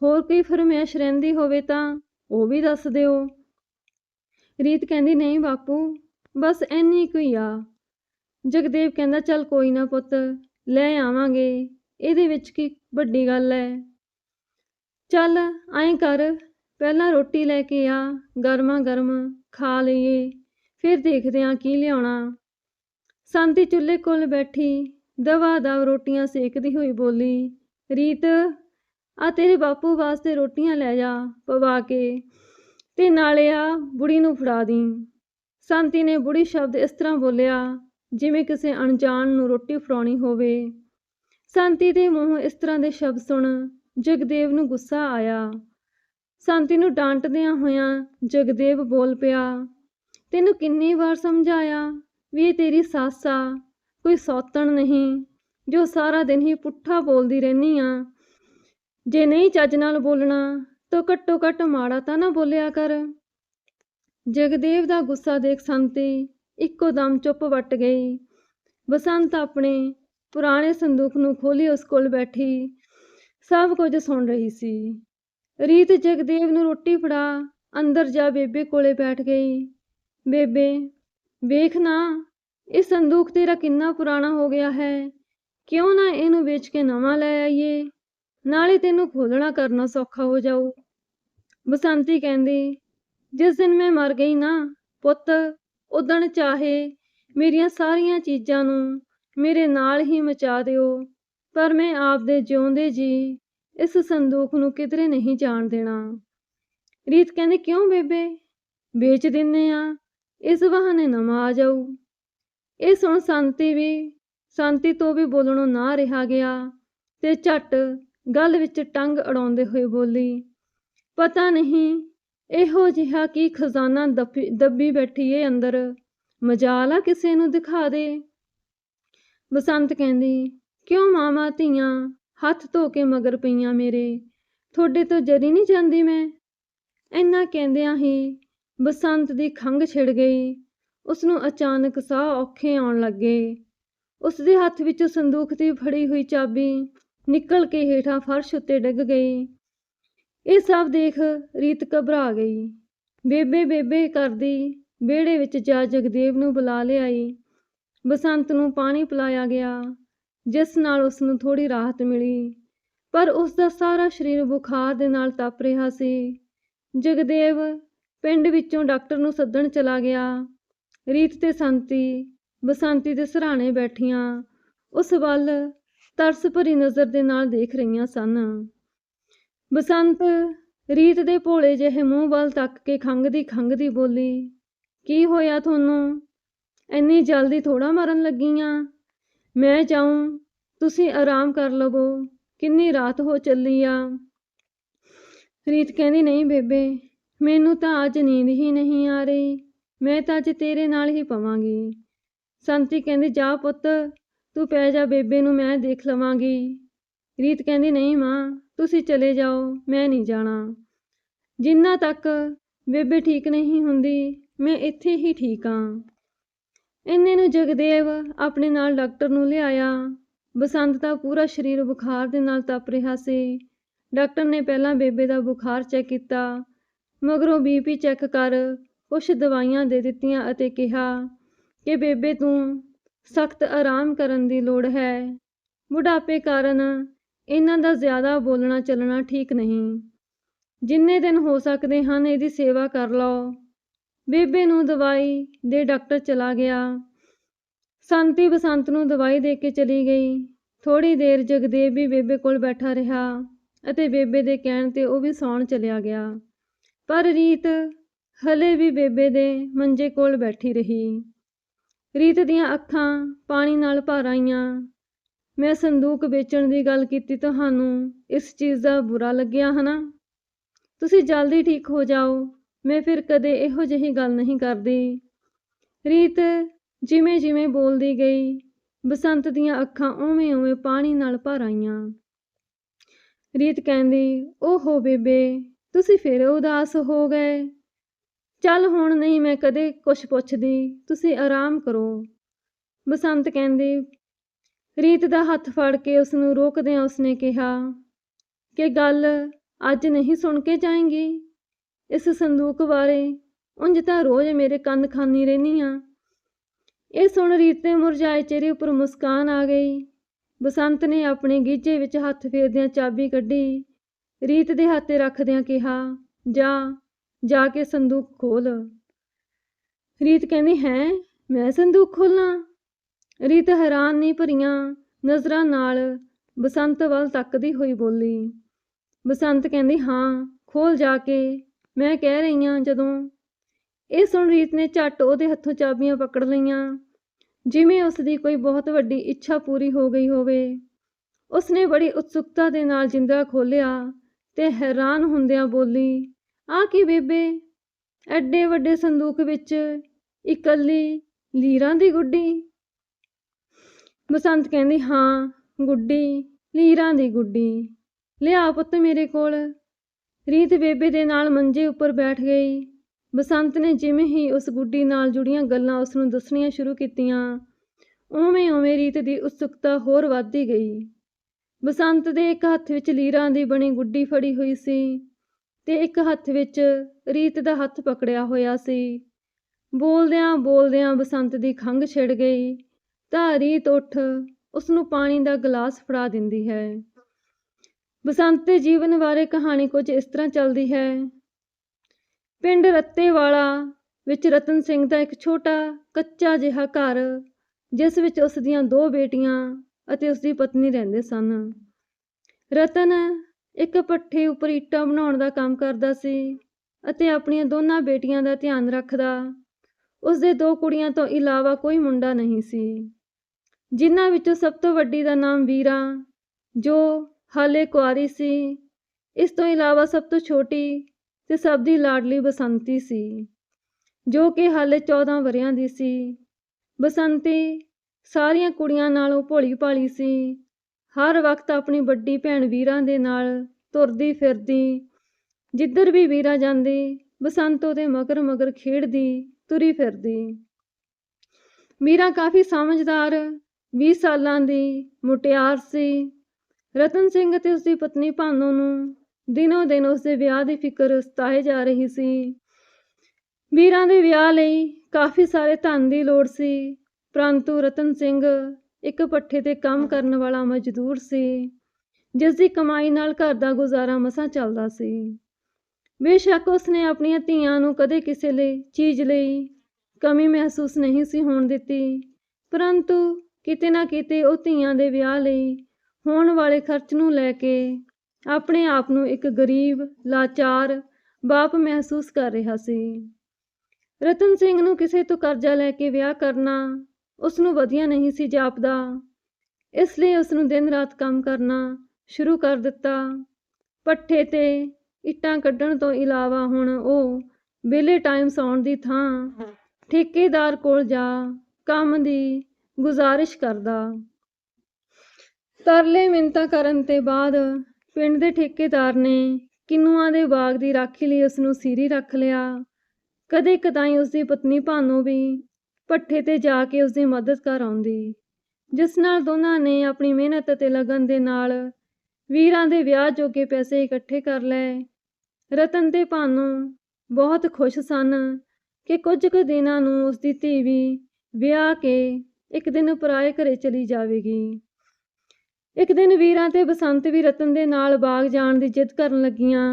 ਹੋਰ ਕੋਈ ਫਰਮਾਇਸ਼ ਰਹਿੰਦੀ ਹੋਵੇ ਤਾਂ ਉਹ ਵੀ ਦੱਸ ਦਿਓ। ਰੀਤ ਕਹਿੰਦੀ, ਨਹੀਂ ਬਾਪੂ, ਬਸ ਐਨੀ ਕੋਈ ਆ। ਜਗਦੇਵ ਕਹਿੰਦਾ, ਚੱਲ ਕੋਈ ਨਾ ਪੁੱਤ, ਲੈ ਆਵਾਂਗੇ, ਇਹਦੇ ਵਿੱਚ ਕੀ ਵੱਡੀ ਗੱਲ ਹੈ? ਚੱਲ ਐਂ ਕਰ, ਪਹਿਲਾਂ ਰੋਟੀ ਲੈ ਕੇ ਆ, ਗਰਮਾ ਗਰਮ ਖਾ ਲਈਏ, ਫਿਰ ਦੇਖਦੇ ਆਂ ਕੀ ਲਿਆਉਣਾ। ਸੰਤੀ ਚੁੱਲ੍ਹੇ ਕੋਲ ਬੈਠੀ, ਦਵਾ ਦਵ ਰੋਟੀਆਂ ਸੇਕਦੀ ਹੋਈ ਬੋਲੀ, ਰੀਤ ਆ ਤੇਰੇ ਬਾਪੂ ਵਾਸਤੇ ਰੋਟੀਆਂ ਲੈ ਜਾ, ਪਵਾ ਕੇ, ਤੇ ਨਾਲੇ ਆ ਬੁੜੀ ਨੂੰ ਫੜਾ ਦੀ। ਸੰਤੀ ਨੇ ਬੁੜੀ ਸ਼ਬਦ ਇਸ ਤਰ੍ਹਾਂ ਬੋਲਿਆ, ਜਿਵੇਂ ਕਿਸੇ ਅਣਜਾਣ ਨੂੰ ਰੋਟੀ ਫੜਾਉਣੀ ਹੋਵੇ। ਸੰਤੀ ਦੇ ਮੂੰਹ ਇਸ ਤਰ੍ਹਾਂ ਦੇ ਸ਼ਬਦ ਸੁਣ ਜਗਦੇਵ ਨੂੰ ਗੁੱਸਾ ਆਇਆ। ਸੰਤੀ ਨੂੰ ਡਾਂਟਦਿਆਂ ਹੋਇਆਂ ਜਗਦੇਵ ਬੋਲ ਪਿਆ, ਤੈਨੂੰ ਕਿੰਨੀ ਵਾਰ ਸਮਝਾਇਆ ਵੀ ਇਹ ਤੇਰੀ ਸੱਸ ਆ, ਕੋਈ ਸੌਤਣ ਨਹੀਂ, ਜੋ ਸਾਰਾ ਦਿਨ ਹੀ ਪੁੱਠਾ ਬੋਲਦੀ ਰਹਿਨੀ ਆ। ਜੇ ਨਹੀਂ ਚੱਜ ਨਾਲ ਬੋਲਣਾ, ਤਾਂ ਘੱਟੋ ਘੱਟ ਮਾੜਾ ਤਾਂ ਨਾ ਬੋਲਿਆ ਕਰ। ਜਗਦੇਵ ਦਾ ਗੁੱਸਾ ਦੇਖ ਸੰਤੀ ਇੱਕੋ ਦਮ ਚੁੱਪ ਵੱਟ ਗਈ। ਬਸੰਤ ਆਪਣੇ ਪੁਰਾਣੇ ਸੰਦੂਕ ਨੂੰ ਖੋਲੀ ਉਸ ਕੋਲ ਬੈਠੀ। ਸਭ ਕੁਝ ਸੁਣ ਰਹੀ ਸੀ। ਰੀਤ ਜਗਦੇਵ ਨੂੰ ਰੋਟੀ ਫੜਾ, ਅੰਦਰ ਜਾ ਬੇਬੇ ਕੋਲੇ ਬੈਠ ਗਈ। ਬੇਬੇ, ਵੇਖ ਨਾ, ਇਹ ਸੰਦੂਕ ਤੇਰਾ ਕਿੰਨਾ ਪੁਰਾਣਾ ਹੋ ਗਿਆ ਹੈ। ਕਿਉਂ ਨਾ ਇਹਨੂੰ ਵੇਚ ਕੇ ਨਵਾਂ ਲੈ ਆਈਏ? ਨਾਲੇ ਤੈਨੂੰ ਖੋਲਣਾ ਕਰਨਾ ਸੌਖਾ ਹੋ ਜਾਊ। ਬਸੰਤੀ ਕਹਿੰਦੀ, ਜਿਸ ਦਿਨ ਮੈਂ ਮਰ ਗਈ ਨਾ, ਪੁੱਤ ਉਦਣ ਚਾਹੇ ਮੇਰੀਆਂ ਸਾਰੀਆਂ ਚੀਜ਼ਾਂ ਨੂੰ ਮੇਰੇ ਨਾਲ ਹੀ ਮਚਾ ਦਿਓ। ਪਰ ਮੈਂ ਆਪਦੇ ਜਿਉਂਦੇ ਜੀ ਇਸ ਸੰਦੂਕ ਨੂੰ ਕਿਧਰੇ ਨਹੀਂ ਜਾਣ ਦੇਣਾ। ਰੀਤ ਕਹਿੰਦੇ, ਕਿਉਂ ਬੇਬੇ? ਵੇਚ ਦਿੰਨੇ ਆ। ਇਸ ਬਹਾਨੇ ਨਵਾਂ ਆ ਜਾਊ। ਇਹ ਸੁਣ ਸੰਤੀ ਵੀ, ਸੰਤੀ ਤੋਂ ਵੀ ਬੋਲਣੋਂ ਨਾ ਰਿਹਾ ਗਿਆ ਤੇ ਝੱਟ ਗੱਲ ਵਿੱਚ ਟੰਗ ਅੜਾਉਂਦੇ ਹੋਏ ਬੋਲੀ, ਪਤਾ ਨਹੀਂ, ਇਹੋ ਜਿਹਾ ਕੀ ਖਜ਼ਾਨਾ ਦੱਬੀ ਦੱਬੀ ਬੈਠੀ ਏ ਅੰਦਰ? ਮਜਾਲ ਆ ਕਿਸੇ ਨੂੰ ਦਿਖਾ ਦੇ। ਬਸੰਤ ਕਹਿੰਦੀ ਕਿਉਂ ਮਾਮਾ ਧੀਆਂ ਹੱਥ ਧੋ ਕੇ ਮਗਰ ਪਈਆਂ ਮੇਰੇ? ਤੁਹਾਡੇ ਤੋਂ ਜਰੀ ਨਹੀਂ ਜਾਂਦੀ ਮੈਂ? ਇੰਨਾ ਕਹਿੰਦਿਆਂ ਹੀ ਬਸੰਤ ਦੀ ਖੰਘ ਛਿੜ ਗਈ। ਉਸ ਨੂੰ ਅਚਾਨਕ ਸਾਹ ਔਖੇ ਆਉਣ ਲੱਗੇ। ਉਸ ਦੇ ਹੱਥ ਵਿੱਚੋਂ ਸੰਦੂਕ ਦੀ ਫੜੀ ਹੋਈ ਚਾਬੀ ਨਿਕਲ ਕੇ ਹੇਠਾਂ ਫਰਸ਼ ਉੱਤੇ ਡਿੱਗ ਗਈ। ਇਹ ਸਭ ਦੇਖ ਰੀਤ ਘਬਰਾ ਗਈ। ਬੇਬੇ ਬੇਬੇ ਕਰਦੀ ਵਿਹੜੇ ਵਿੱਚ ਜਾ ਜਗਦੇਵ ਨੂੰ ਬੁਲਾ ਲਿਆਈ। ਬਸੰਤ ਨੂੰ ਪਾਣੀ ਪਿਲਾਇਆ ਗਿਆ। ਜਿਸ ਨਾਲ ਉਸ ਨੂੰ ਥੋੜੀ ਰਾਹਤ ਮਿਲੀ, ਪਰ ਉਸ ਦਾ ਸਾਰਾ ਸਰੀਰ ਬੁਖਾਰ ਦੇ ਨਾਲ ਤਪ ਰਿਹਾ ਸੀ। ਜਗਦੇਵ ਪਿੰਡ ਵਿੱਚੋਂ ਡਾਕਟਰ ਨੂੰ ਸੱਦਣ ਚਲਾ ਗਿਆ। ਰੀਤ ਤੇ ਸੰਤੀ, ਬਸੰਤੀ ਦੇ ਸਰਾਣੇ ਬੈਠੀਆਂ, ਉਸ ਵੱਲ ਤਰਸ ਭਰੀ ਨਜ਼ਰ ਦੇ ਨਾਲ ਦੇਖ ਰਹੀਆਂ ਸਨ। ਬਸੰਤ ਰੀਤ ਦੇ ਭੋਲੇ ਜਿਹੇ ਮੂੰਹ ਵੱਲ ਤੱਕ ਕੇ ਖੰਘਦੀ ਖੰਘਦੀ ਬੋਲੀ, ਕੀ ਹੋਇਆ ਤੁਹਾਨੂੰ? ਇੰਨੀ ਜਲਦੀ ਥੋੜਾ ਮਰਨ ਲੱਗੀਆਂ? ਮੈਂ ਜਾਉਂ ਤੁਸੀਂ ਆਰਾਮ ਕਰ ਲਵੋ, ਕਿੰਨੀ ਰਾਤ ਹੋ ਚੱਲੀ ਆ। ਰੀਤ ਕਹਿੰਦੀ, ਨਹੀਂ ਬੇਬੇ, ਮੈਨੂੰ ਤਾਂ ਅੱਜ ਨੀਂਦ ਹੀ ਨਹੀਂ ਆ ਰਹੀ, ਮੈਂ ਤਾਂ ਅੱਜ ਤੇਰੇ ਨਾਲ ਹੀ ਪਵਾਂਗੀ। ਸੰਤੀ ਕਹਿੰਦੀ, ਜਾ ਪੁੱਤ, ਤੂੰ ਪੈ ਜਾ ਬੇਬੇ ਨੂੰ, ਮੈਂ ਦੇਖ ਲਵਾਂਗੀ। ਰੀਤ ਕਹਿੰਦੀ, ਨਹੀਂ ਮਾਂ, ਤੁਸੀਂ ਚਲੇ ਜਾਓ, ਮੈਂ ਨਹੀਂ ਜਾਣਾ। ਜਿੰਨਾ ਤੱਕ ਬੇਬੇ ਠੀਕ ਨਹੀਂ ਹੁੰਦੀ, ਮੈਂ ਇੱਥੇ ਹੀ ਠੀਕ ਹਾਂ ਇੰਨੇ ਨੂੰ ਜਗਦੇਵ ਆਪਣੇ ਨਾਲ ਡਾਕਟਰ ਨੂੰ ਲਿਆਇਆ। ਬਸੰਤ ਦਾ ਪੂਰਾ ਸਰੀਰ ਬੁਖਾਰ ਦੇ ਨਾਲ ਤਪ ਰਿਹਾ ਸੀ। ਡਾਕਟਰ ਨੇ ਪਹਿਲਾਂ ਬੇਬੇ ਦਾ ਬੁਖਾਰ ਚੈੱਕ ਕੀਤਾ, ਮਗਰੋਂ ਬੀਪੀ ਚੈੱਕ ਕਰ ਕੁਝ ਦਵਾਈਆਂ ਦੇ ਦਿੱਤੀਆਂ ਅਤੇ ਕਿਹਾ ਕਿ ਬੇਬੇ ਤੂੰ ਸਖਤ ਆਰਾਮ ਕਰਨ ਦੀ ਲੋੜ ਹੈ। ਬੁਢਾਪੇ ਕਾਰਨ ਇਹਨਾਂ ਦਾ ਜ਼ਿਆਦਾ ਬੋਲਣਾ ਚੱਲਣਾ ਠੀਕ ਨਹੀਂ। ਜਿੰਨੇ ਦਿਨ ਹੋ ਸਕਦੇ ਹਨ ਇਹਦੀ ਸੇਵਾ ਕਰ ਲਓ। ਬੇਬੇ ਨੂੰ ਦਵਾਈ ਦੇ ਡਾਕਟਰ ਚਲਾ ਗਿਆ। ਸੰਤੀ ਬਸੰਤ ਨੂੰ ਦਵਾਈ ਦੇ ਕੇ ਚਲੀ ਗਈ। ਥੋੜੀ ਦੇਰ ਜਗਦੇਵ ਵੀ ਬੇਬੇ ਕੋਲ ਬੈਠਾ ਰਿਹਾ ਅਤੇ ਬੇਬੇ ਦੇ ਕਹਿਣ ਤੇ ਉਹ ਵੀ ਸੌਣ ਚਲਿਆ ਗਿਆ। ਪਰ ਰੀਤ ਹਲੇ ਵੀ ਬੇਬੇ ਦੇ ਮੰਜੇ ਕੋਲ ਬੈਠੀ ਰਹੀ। ਰੀਤ ਦੀਆਂ ਅੱਖਾਂ ਪਾਣੀ ਨਾਲ ਭਰ ਆਈਆਂ। ਮੈਂ ਸੰਦੂਕ ਵੇਚਣ ਦੀ ਗੱਲ ਕੀਤੀ ਤੁਹਾਨੂੰ, ਇਸ ਚੀਜ਼ ਦਾ ਬੁਰਾ ਲੱਗਿਆ ਹਨਾ? ਤੁਸੀਂ ਜਲਦੀ ਠੀਕ ਹੋ ਜਾਓ। ਮੈਂ ਫਿਰ ਕਦੇ ਇਹੋ ਜਿਹੀ ਗੱਲ ਨਹੀਂ ਕਰਦੀ। ਰੀਤ ਜਿਵੇਂ ਜਿਵੇਂ ਬੋਲਦੀ ਗਈ, ਬਸੰਤ ਦੀਆਂ ਅੱਖਾਂ ਉਵੇਂ ਉਵੇਂ ਪਾਣੀ ਨਾਲ ਭਰ ਆਈਆਂ। ਰੀਤ ਕਹਿੰਦੀ, ਓਹੋ ਬੇਬੇ, ਤੁਸੀਂ ਫਿਰ ਉਦਾਸ ਹੋ ਗਏ। ਚੱਲ ਹੁਣ ਨਹੀਂ ਮੈਂ ਕਦੇ ਕੁਛ ਪੁੱਛਦੀ, ਤੁਸੀਂ ਆਰਾਮ ਕਰੋ। ਬਸੰਤ ਕਹਿੰਦੀ, ਰੀਤ ਦਾ ਹੱਥ ਫੜ ਕੇ ਉਸ ਨੂੰ ਰੋਕਦਿਆਂ ਉਸਨੇ ਕਿਹਾ, ਕਿ ਗੱਲ ਅੱਜ ਨਹੀਂ ਸੁਣ ਕੇ ਜਾਏਂਗੀ? ਇਸ ਸੰਦੂਕ ਬਾਰੇ। ਉਂਝ ਤਾਂ ਰੋਜ਼ ਮੇਰੇ ਕੰਨ ਖਾਨੀ ਰਹਿਨੀ ਆ। ਇਹ ਸੁਣ ਰੀਤ ਦੇ ਮੁਰਝਾਏ ਚਿਹਰੇ ਉੱਪਰ ਮੁਸਕਾਨ ਆ ਗਈ। ਬਸੰਤ ਨੇ ਆਪਣੇ ਗੀਜੇ ਵਿੱਚ ਹੱਥ ਫੇਰਦਿਆਂ ਚਾਬੀ ਕੱਢੀ। ਰੀਤ ਦੇ ਹੱਥੇ ਰੱਖਦਿਆਂ ਕਿਹਾ, ਜਾ ਜਾ ਕੇ ਸੰਦੂਕ ਖੋਲ। ਰੀਤ ਕਹਿੰਦੀ, ਹੈ, ਮੈਂ ਸੰਦੂਕ ਖੋਲਾਂ? ਰੀਤ ਹੈਰਾਨ ਨਹੀਂ ਭਰੀਆਂ ਨਜ਼ਰਾਂ ਨਾਲ ਬਸੰਤ ਵੱਲ ਤੱਕਦੀ ਹੋਈ ਬੋਲੀ। ਬਸੰਤ ਕਹਿੰਦੀ, ਹਾਂ, ਖੋਲ ਜਾ ਕੇ। ਮੈਂ ਕਹਿ ਰਹੀ ਹਾਂ ਜਦੋਂ ਇਹ ਸੁਣ ਰੀਤ ਨੇ ਝੱਟ ਉਹਦੇ ਹੱਥੋਂ ਚਾਬੀਆਂ ਪਕੜ ਲਈਆਂ। ਜਿਵੇਂ ਉਸ ਦੀ ਕੋਈ ਬਹੁਤ ਵੱਡੀ ਇੱਛਾ ਪੂਰੀ ਹੋ ਗਈ ਹੋਵੇ, ਉਸਨੇ ਬੜੀ ਉਤਸੁਕਤਾ ਦੇ ਨਾਲ ਜਿੰਦਰਾ ਖੋਲਿਆ ਤੇ ਹੈਰਾਨ ਹੁੰਦਿਆਂ ਬੋਲੀ ਆ ਕੀ ਬੇਬੇ, ਐਡੇ ਵੱਡੇ ਸੰਦੂਕ ਵਿੱਚ ਇਕੱਲੀ ਲੀਰਾਂ ਦੀ ਗੁੱਡੀ? ਬਸੰਤ ਕਹਿੰਦੀ, ਹਾਂ, ਗੁੱਡੀ, ਲੀਰਾਂ ਦੀ ਗੁੱਡੀ। ਲਿਆ ਪੁੱਤ ਮੇਰੇ ਕੋਲ। ਰੀਤ ਬੇਬੇ ਦੇ ਨਾਲ ਮੰਜੇ ਉੱਪਰ ਬੈਠ ਗਈ। ਬਸੰਤ ਨੇ ਜਿਵੇਂ ਹੀ ਉਸ ਗੁੱਡੀ ਨਾਲ ਜੁੜੀਆਂ ਗੱਲਾਂ ਉਸ ਨੂੰ ਦੱਸਣੀਆਂ ਸ਼ੁਰੂ ਕੀਤੀਆਂ, ਉਵੇਂ ਉਵੇਂ ਰੀਤ ਦੀ ਉਤਸੁਕਤਾ ਹੋਰ ਵੱਧਦੀ ਗਈ। ਬਸੰਤ ਦੇ ਇੱਕ ਹੱਥ ਵਿੱਚ ਲੀਰਾਂ ਦੀ ਬਣੀ ਗੁੱਡੀ ਫੜੀ ਹੋਈ ਸੀ ਤੇ ਇੱਕ ਹੱਥ ਵਿੱਚ ਰੀਤ ਦਾ ਹੱਥ ਪਕੜਿਆ ਹੋਇਆ ਸੀ। ਬੋਲਦਿਆਂ ਬੋਲਦਿਆਂ ਬਸੰਤ ਦੀ ਖੰਘ ਛਿੜ ਗਈ ਤਾਂ ਰੀਤ ਉੱਠ ਉਸ ਨੂੰ ਪਾਣੀ ਦਾ ਗਲਾਸ ਫੜਾ ਦਿੰਦੀ ਹੈ। ਬਸੰਤ ਦੇ ਜੀਵਨ ਬਾਰੇ ਕਹਾਣੀ ਕੁਝ ਇਸ ਤਰ੍ਹਾਂ ਚੱਲਦੀ ਹੈ। ਪਿੰਡ ਰੱਤੇਵਾਲਾ ਵਿੱਚ ਰਤਨ ਸਿੰਘ ਦਾ ਇੱਕ ਛੋਟਾ ਕੱਚਾ ਜਿਹਾ ਘਰ, ਜਿਸ ਵਿੱਚ ਉਸ ਦੀਆਂ ਦੋ ਬੇਟੀਆਂ ਅਤੇ ਉਸ ਦੀ ਪਤਨੀ ਰਹਿੰਦੇ ਸਨ। ਰਤਨ ਇੱਕ ਪੱਠੇ ਉੱਪਰ ਇੱਟਾਂ ਬਣਾਉਣ ਦਾ ਕੰਮ ਕਰਦਾ ਸੀ ਅਤੇ ਆਪਣੀਆਂ ਦੋਨਾਂ ਬੇਟੀਆਂ ਦਾ ਧਿਆਨ ਰੱਖਦਾ। ਉਸ ਦੇ ਦੋ ਕੁੜੀਆਂ ਤੋਂ ਇਲਾਵਾ ਕੋਈ ਮੁੰਡਾ ਨਹੀਂ ਸੀ, ਜਿਨ੍ਹਾਂ ਵਿੱਚੋਂ ਸਭ ਤੋਂ ਵੱਡੀ ਦਾ ਨਾਮ ਵੀਰਾ, ਜੋ ਹਾਲੇ ਕੁਆਰੀ ਸੀ। ਇਸ ਤੋਂ ਇਲਾਵਾ ਸਭ ਤੋਂ ਛੋਟੀ ਤੇ ਸਭ ਦੀ ਲਾਡਲੀ ਬਸੰਤੀ ਸੀ, ਜੋ ਕਿ ਹਾਲੇ 14 ਵਰਿਆਂ ਦੀ ਸੀ। ਬਸੰਤੀ ਸਾਰੀਆਂ ਕੁੜੀਆਂ ਨਾਲੋਂ ਭੋਲੀ ਭਾਲੀ ਸੀ। ਹਰ ਵਕਤ ਆਪਣੀ ਵੱਡੀ ਭੈਣ ਵੀਰਾਂ ਦੇ ਨਾਲ ਤੁਰਦੀ ਫਿਰਦੀ, ਜਿੱਧਰ ਵੀ ਵੀਰਾ ਜਾਂਦੀ, ਬਸੰਤ ਉਹਦੇ ਮਗਰ ਮਗਰ ਖੇਡਦੀ, ਤੁਰੀ ਫਿਰਦੀ। ਵੀਰਾ ਕਾਫੀ ਸਮਝਦਾਰ 20 ਸਾਲਾਂ ਦੀ ਮੁਟਿਆਰ ਸੀ। ਰਤਨ ਸਿੰਘ ਅਤੇ ਉਸਦੀ ਪਤਨੀ ਭਾਨੋ ਨੂੰ ਦਿਨੋ ਦਿਨ ਉਸਦੇ ਵਿਆਹ ਦੀ ਫਿਕਰ ਸਤਾਏ ਜਾ ਰਹੀ ਸੀ। ਵੀਰਾਂ ਦੇ ਵਿਆਹ ਲਈ ਕਾਫੀ ਸਾਰੇ ਧਨ ਦੀ ਲੋੜ ਸੀ, ਪਰੰਤੂ ਰਤਨ ਸਿੰਘ ਇੱਕ ਪੱਠੇ ਤੇ ਕੰਮ ਕਰਨ ਵਾਲਾ ਮਜ਼ਦੂਰ ਸੀ ਜਿਸ ਦੀ ਕਮਾਈ ਨਾਲ ਘਰ ਦਾ ਗੁਜ਼ਾਰਾ ਮਸਾਂ ਚੱਲਦਾ ਸੀ। ਬੇਸ਼ੱਕ ਉਸਨੇ ਆਪਣੀਆਂ ਧੀਆਂ ਨੂੰ ਕਦੇ ਕਿਸੇ ਲਈ ਚੀਜ਼ ਲਈ ਕਮੀ ਮਹਿਸੂਸ ਨਹੀਂ ਸੀ ਹੋਣ ਦਿੱਤੀ, ਪਰੰਤੂ ਕਿਤੇ ਨਾ ਕਿਤੇ ਉਹ ਧੀਆਂ ਦੇ ਵਿਆਹ ਲਈ ਹੋਣ ਵਾਲੇ ਖਰਚ ਨੂੰ ਲੈ ਕੇ ਆਪਣੇ ਆਪ ਨੂੰ ਇੱਕ ਗਰੀਬ ਲਾਚਾਰ ਬਾਪ ਮਹਿਸੂਸ ਕਰ ਰਿਹਾ ਸੀ। ਰਤਨ ਸਿੰਘ ਨੂੰ ਕਿਸੇ ਤੋਂ ਕਰਜ਼ਾ ਲੈ ਕੇ ਵਿਆਹ ਕਰਨਾ ਉਸ ਨੂੰ ਵਧੀਆ ਨਹੀਂ ਸੀ ਜਾਪਦਾ। ਇਸ ਲਈ ਉਸ ਨੂੰ ਦਿਨ ਰਾਤ ਕੰਮ ਕਰਨਾ ਸ਼ੁਰੂ ਕਰ ਦਿੱਤਾ। ਪੱਠੇ ਤੇ ਇੱਟਾਂ ਕੱਢਣ ਤੋਂ ਇਲਾਵਾ ਹੁਣ ਉਹ ਵਿਹਲੇ ਟਾਈਮ ਸੌਣ ਦੀ ਥਾਂ ਠੇਕੇਦਾਰ ਕੋਲ ਜਾ ਕੰਮ ਦੀ ਗੁਜ਼ਾਰਿਸ਼ ਕਰਦਾ। ਤਰਲੇ ਮਿੰਤਾ ਕਰਨ ਤੇ ਬਾਅਦ ਪਿੰਡ ਦੇ ਠੇਕੇਦਾਰ ਨੇ ਕਿੰਨੂਆਂ ਦੇ ਬਾਗ ਦੀ ਰਾਖੀ ਲਈ ਉਸ ਨੂੰ ਸੀਰੀ ਰੱਖ ਲਿਆ। ਕਦੇ ਕਦਾਈ ਉਸ ਦੀ ਪਤਨੀ ਭਾਨੋ ਵੀ ਪੱਠੇ ਤੇ ਜਾ ਕੇ ਉਸ ਦੀ ਮਦਦ ਕਰ ਆਉਂਦੀ, ਜਿਸ ਨਾਲ ਦੋਨਾਂ ਨੇ ਆਪਣੀ ਮਿਹਨਤ ਅਤੇ ਲਗਨ ਦੇ ਨਾਲ ਵੀਰਾਂ ਦੇ ਵਿਆਹ ਜੋਗੇ ਪੈਸੇ ਇਕੱਠੇ ਕਰ ਲਏ। ਰਤਨ ਤੇ ਭਾਨੋ ਬਹੁਤ ਖੁਸ਼ ਸਨ ਕਿ ਕੁਝ ਕੁ ਦਿਨਾਂ ਨੂੰ ਉਸ ਦੀ ਧੀ ਵੀ ਵਿਆਹ ਕੇ ਇੱਕ ਦਿਨ ਪਰਾਏ ਘਰੇ ਚਲੀ ਜਾਵੇਗੀ। ਇੱਕ ਦਿਨ ਵੀਰਾਂ ਤੇ ਬਸੰਤ ਵੀ ਰਤਨ ਦੇ ਨਾਲ ਬਾਗ ਜਾਣ ਦੀ ਜਿੱਦ ਕਰਨ ਲੱਗੀਆਂ।